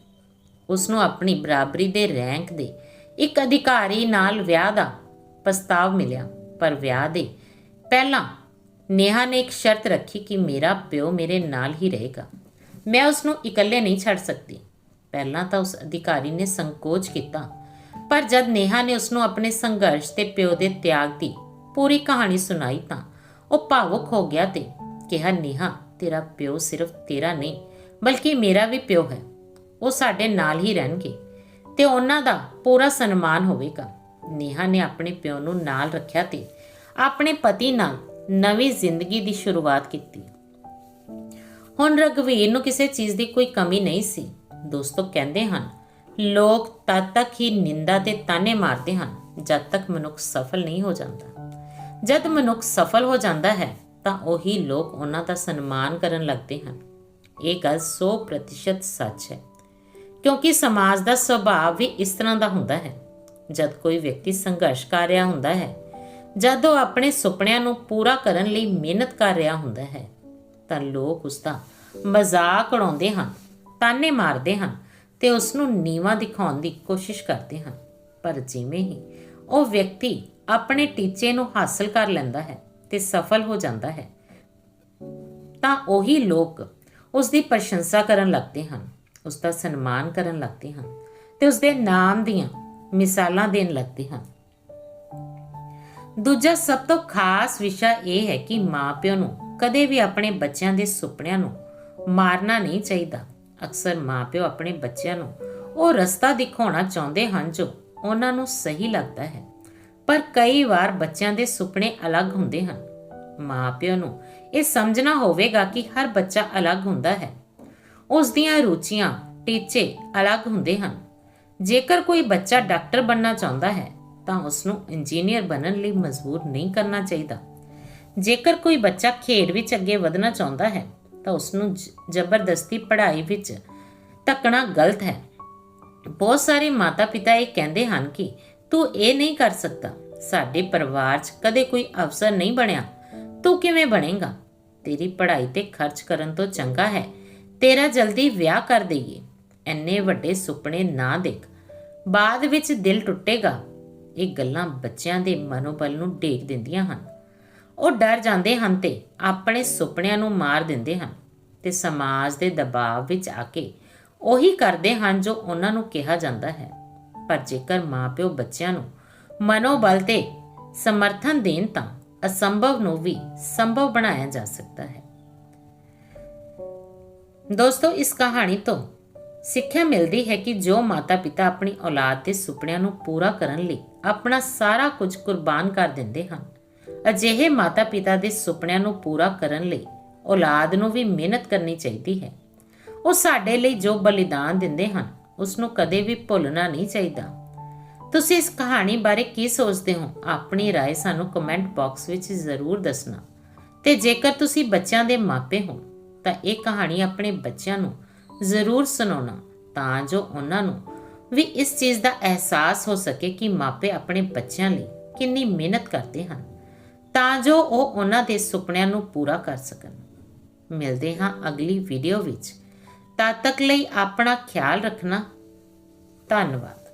ਉਸ ਨੂੰ ਆਪਣੀ ਬਰਾਬਰੀ ਦੇ ਰੈਂਕ ਦੇ ਇੱਕ ਅਧਿਕਾਰੀ ਨਾਲ ਵਿਆਹ ਦਾ ਪ੍ਰਸਤਾਵ ਮਿਲਿਆ, ਪਰ ਵਿਆਹ ਦੇ ਪਹਿਲਾਂ ਨੇਹਾ ਨੇ ਇੱਕ ਸ਼ਰਤ ਰੱਖੀ ਕਿ ਮੇਰਾ ਪਿਓ ਮੇਰੇ ਨਾਲ ਹੀ ਰਹੇਗਾ। ਮੈਂ ਉਸ ਨੂੰ ਇਕੱਲੇ ਨਹੀਂ ਛੱਡ ਸਕਦੀ। ਪਹਿਲਾਂ ਤਾਂ ਉਸ ਅਧਿਕਾਰੀ ਨੇ ਸੰਕੋਚ ਕੀਤਾ, ਪਰ ਜਦ ਨੇਹਾ ਨੇ ਉਸ ਨੂੰ ਆਪਣੇ ਸੰਘਰਸ਼ ਤੇ ਪਿਓ ਦੇ ਤਿਆਗ ਦੀ ਪੂਰੀ ਕਹਾਣੀ ਸੁਣਾਈ ਤਾਂ ਉਹ ਭਾਵੁਕ ਹੋ ਗਿਆ ਤੇ ਕਿਹਾ, ਨੇਹਾ, ਤੇਰਾ ਪਿਓ ਸਿਰਫ ਤੇਰਾ ਨਹੀਂ, ਬਲਕਿ ਮੇਰਾ ਵੀ ਪਿਓ ਹੈ। ਉਹ ਸਾਡੇ ਨਾਲ ਹੀ ਰਹਿਣਗੇ ਤੇ ਉਹਨਾਂ ਦਾ ਪੂਰਾ ਸਨਮਾਨ ਹੋਵੇਗਾ। ਨੇਹਾ ਨੇ ਆਪਣੇ ਪਿਓ ਨੂੰ ਨਾਲ ਰੱਖਿਆ ਤੇ ਆਪਣੇ ਪਤੀ ਨਾਲ ਨਵੀਂ ਜ਼ਿੰਦਗੀ ਦੀ ਸ਼ੁਰੂਆਤ ਕੀਤੀ। ਹੁਣ ਰਗਵੀਰ ਨੂੰ ਕਿਸੇ ਚੀਜ਼ ਦੀ ਕੋਈ ਕਮੀ ਨਹੀਂ ਸੀ। ਦੋਸਤੋ ਕਹਿੰਦੇ ਹਨ, ਲੋਕ ਤਦ ਤੱਕ ਹੀ ਨਿੰਦਾ ਤੇ ਤਾਨੇ ਮਾਰਦੇ ਹਨ ਜਦ ਤੱਕ ਮਨੁੱਖ ਸਫਲ ਨਹੀਂ ਹੋ ਜਾਂਦਾ। ਜਦ ਮਨੁੱਖ ਸਫਲ ਹੋ ਜਾਂਦਾ ਹੈ ਤਾਂ ਉਹੀ ਲੋਕ ਉਹਨਾਂ ਦਾ ਸਨਮਾਨ ਕਰਨ ਲੱਗਦੇ ਹਨ। ਇਹ ਗੱਲ 100% ਸੱਚ ਹੈ। ਕਿਉਂਕਿ ਸਮਾਜ ਦਾ ਸੁਭਾਅ ਵੀ ਇਸ ਤਰ੍ਹਾਂ ਦਾ ਹੁੰਦਾ ਹੈ। ਜਦ ਕੋਈ ਵਿਅਕਤੀ ਸੰਘਰਸ਼ ਕਰ ਰਿਹਾ ਹੁੰਦਾ ਹੈ ਜਦ ਉਹ ਆਪਣੇ ਸੁਪਨਿਆਂ ਨੂੰ ਪੂਰਾ ਕਰਨ ਲਈ ਮਿਹਨਤ ਕਰ ਰਿਹਾ ਹੁੰਦਾ ਹੈ, ਤਾਂ ਲੋਕ ਉਸ ਦਾ ਮਜ਼ਾਕ ਉਡਾਉਂਦੇ ਹਨ, ਤਾਨੇ ਮਾਰਦੇ ਹਨ ਤੇ ਉਸ ਨੂੰ ਨੀਵਾ ਦਿਖਾਉਣ ਦੀ ਕੋਸ਼ਿਸ਼ ਕਰਦੇ ਹਨ। ਪਰ ਜਿਵੇਂ ਹੀ ਉਹ ਵਿਅਕਤੀ ਆਪਣੇ ਟੀਚੇ ਨੂੰ ਹਾਸਲ ਕਰ ਲੈਂਦਾ ਹੈ ਤੇ ਸਫਲ ਹੋ ਜਾਂਦਾ ਹੈ, ਤਾਂ ਉਹੀ ਲੋਕ ਉਸ ਦੀ ਪ੍ਰਸ਼ੰਸਾ ਕਰਨ ਲੱਗਦੇ ਹਨ ਉਸ ਦਾ ਸਨਮਾਨ ਕਰਨ ਲੱਗਦੇ ਹਨ ਤੇ ਉਸ ਦੇ ਨਾਮ ਦੀਆਂ ਮਿਸਾਲਾਂ ਦੇਣ ਲੱਗਦੇ ਹਨ। ਦੂਜਾ ਸਭ ਤੋਂ ਖਾਸ ਵਿਸ਼ਾ ਇਹ ਹੈ ਕਿ ਮਾਪਿਆਂ ਨੂੰ ਕਦੇ ਵੀ ਆਪਣੇ ਬੱਚਿਆਂ ਦੇ ਸੁਪਨਿਆਂ ਨੂੰ ਮਾਰਨਾ ਨਹੀਂ ਚਾਹੀਦਾ। ਅਕਸਰ ਮਾਪਿਓ ਆਪਣੇ ਬੱਚਿਆਂ ਨੂੰ ਉਹ ਰਸਤਾ ਦਿਖਾਉਣਾ ਚਾਹੁੰਦੇ ਹਨ ਜੋ ਉਹਨਾਂ ਨੂੰ ਸਹੀ ਲੱਗਦਾ ਹੈ, ਪਰ ਕਈ ਵਾਰ ਬੱਚਿਆਂ ਦੇ ਸੁਪਨੇ ਅਲੱਗ ਹੁੰਦੇ ਹਨ। ਮਾਪਿਆਂ ਨੂੰ ਇਹ ਸਮਝਣਾ ਹੋਵੇਗਾ ਕਿ ਹਰ ਬੱਚਾ ਅਲੱਗ ਹੁੰਦਾ ਹੈ। ਉਸ ਦੀਆਂ ਰੁਚੀਆਂ, ਟੀਚੇ ਅਲੱਗ ਹੁੰਦੇ ਹਨ। ਜੇਕਰ ਕੋਈ ਬੱਚਾ ਡਾਕਟਰ ਬਣਨਾ ਚਾਹੁੰਦਾ ਹੈ ਤਾਂ ਉਸ ਨੂੰ ਇੰਜੀਨੀਅਰ ਬਣਨ ਲਈ ਮਜਬੂਰ ਨਹੀਂ ਕਰਨਾ ਚਾਹੀਦਾ। ਜੇਕਰ ਕੋਈ ਬੱਚਾ ਖੇਡ ਵਿੱਚ ਅੱਗੇ ਵਧਣਾ ਚਾਹੁੰਦਾ ਹੈ, ਤਾਂ ਉਸ ਨੂੰ ਜ਼ਬਰਦਸਤੀ ਪੜ੍ਹਾਈ ਵਿੱਚ ਧੱਕਣਾ ਗਲਤ ਹੈ। ਬਹੁਤ ਸਾਰੇ ਮਾਤਾ-ਪਿਤਾ ਇਹ ਕਹਿੰਦੇ ਹਨ ਕਿ ਤੂੰ ਇਹ ਨਹੀਂ ਕਰ ਸਕਦਾ, ਸਾਡੇ ਪਰਿਵਾਰ 'ਚ ਕਦੇ ਕੋਈ ਅਫਸਰ ਨਹੀਂ ਬਣਿਆ। ਤੂੰ ਕਿਵੇਂ ਬਣੇਗਾ? ਤੇਰੀ ਪੜ੍ਹਾਈ ਤੇ ਖਰਚ ਕਰਨ ਤੋਂ ਚੰਗਾ ਹੈ। ਤੇਰਾ ਜਲਦੀ ਵਿਆਹ ਕਰ ਦੇਈਏ। ਐਨੇ ਵੱਡੇ ਸੁਪਨੇ ਨਾ ਦੇਖ। ਬਾਅਦ ਵਿੱਚ ਦਿਲ ਟੁੱਟੇਗਾ। ਇਹ ਗੱਲਾਂ ਬੱਚਿਆਂ ਦੇ ਮਨੋਬਲ ਨੂੰ ਡੇਕ ਦਿੰਦੀਆਂ ਹਨ। ਉਹ ਡਰ ਜਾਂਦੇ ਹਨ ਤੇ ਆਪਣੇ ਸੁਪਨਿਆਂ ਨੂੰ ਮਾਰ ਦਿੰਦੇ ਹਨ ਤੇ ਸਮਾਜ ਦੇ ਦਬਾਅ ਵਿੱਚ ਆ ਕੇ ਉਹੀ ਕਰਦੇ ਹਨ ਜੋ ਉਹਨਾਂ ਨੂੰ ਕਿਹਾ ਜਾਂਦਾ ਹੈ। ਪਰ ਜੇਕਰ ਮਾਪਿਓ ਬੱਚਿਆਂ ਨੂੰ ਮਨੋਬਲ ਤੇ ਸਮਰਥਨ ਦੇਣ ਤਾਂ ਅਸੰਭਵ ਨੂੰ ਵੀ ਸੰਭਵ ਬਣਾਇਆ ਜਾ ਸਕਦਾ ਹੈ। ਦੋਸਤੋ, ਇਸ ਕਹਾਣੀ ਤੋਂ ਸਿੱਖਿਆ ਮਿਲਦੀ ਹੈ ਕਿ ਜੋ ਮਾਤਾ-ਪਿਤਾ ਆਪਣੀ ਔਲਾਦ ਦੇ ਸੁਪਨਿਆਂ ਨੂੰ ਪੂਰਾ ਕਰਨ ਲਈ ਆਪਣਾ ਸਾਰਾ ਕੁਝ ਕੁਰਬਾਨ ਕਰ ਦਿੰਦੇ ਹਨ ਅਜਿਹੇ ਮਾਤਾ-ਪਿਤਾ ਦੇ ਸੁਪਨਿਆਂ ਨੂੰ ਪੂਰਾ ਕਰਨ ਲਈ ਔਲਾਦ ਨੂੰ ਵੀ ਮਿਹਨਤ ਕਰਨੀ ਚਾਹੀਦੀ ਹੈ ਉਹ ਸਾਡੇ ਲਈ ਜੋ ਬਲੀਦਾਨ ਦਿੰਦੇ ਹਨ ਉਸ ਨੂੰ ਕਦੇ ਵੀ ਭੁੱਲਣਾ ਨਹੀਂ ਚਾਹੀਦਾ ਤੁਸੀਂ ਇਸ ਕਹਾਣੀ ਬਾਰੇ ਕੀ ਸੋਚਦੇ ਹੋ ਆਪਣੀ رائے ਸਾਨੂੰ ਕਮੈਂਟ ਬਾਕਸ ਵਿੱਚ ਜ਼ਰੂਰ ਦੱਸਣਾ ਤੇ ਜੇਕਰ ਤੁਸੀਂ ਬੱਚਿਆਂ ਦੇ ਮਾਪੇ ਹੋ ਤਾਂ ਇਹ ਕਹਾਣੀ ਆਪਣੇ ਬੱਚਿਆਂ ਨੂੰ ਜ਼ਰੂਰ ਸੁਣਾਉਣਾ ਤਾਂ ਜੋ ਉਹਨਾਂ ਨੂੰ ਵੀ ਇਸ ਚੀਜ਼ ਦਾ ਅਹਿਸਾਸ ਹੋ ਸਕੇ ਕਿ ਮਾਪੇ ਆਪਣੇ ਬੱਚਿਆਂ ਲਈ ਕਿੰਨੀ ਮਿਹਨਤ ਕਰਦੇ ਹਨ, ਤਾਂ ਜੋ ਉਹ ਉਹਨਾਂ ਦੇ ਸੁਪਨਿਆਂ ਨੂੰ ਪੂਰਾ ਕਰ ਸਕਣ। ਮਿਲਦੇ ਹਾਂ ਅਗਲੀ ਵੀਡੀਓ ਵਿੱਚ। ਤਦ ਤੱਕ ਲਈ ਆਪਣਾ ਖਿਆਲ ਰੱਖਣਾ। ਧੰਨਵਾਦ।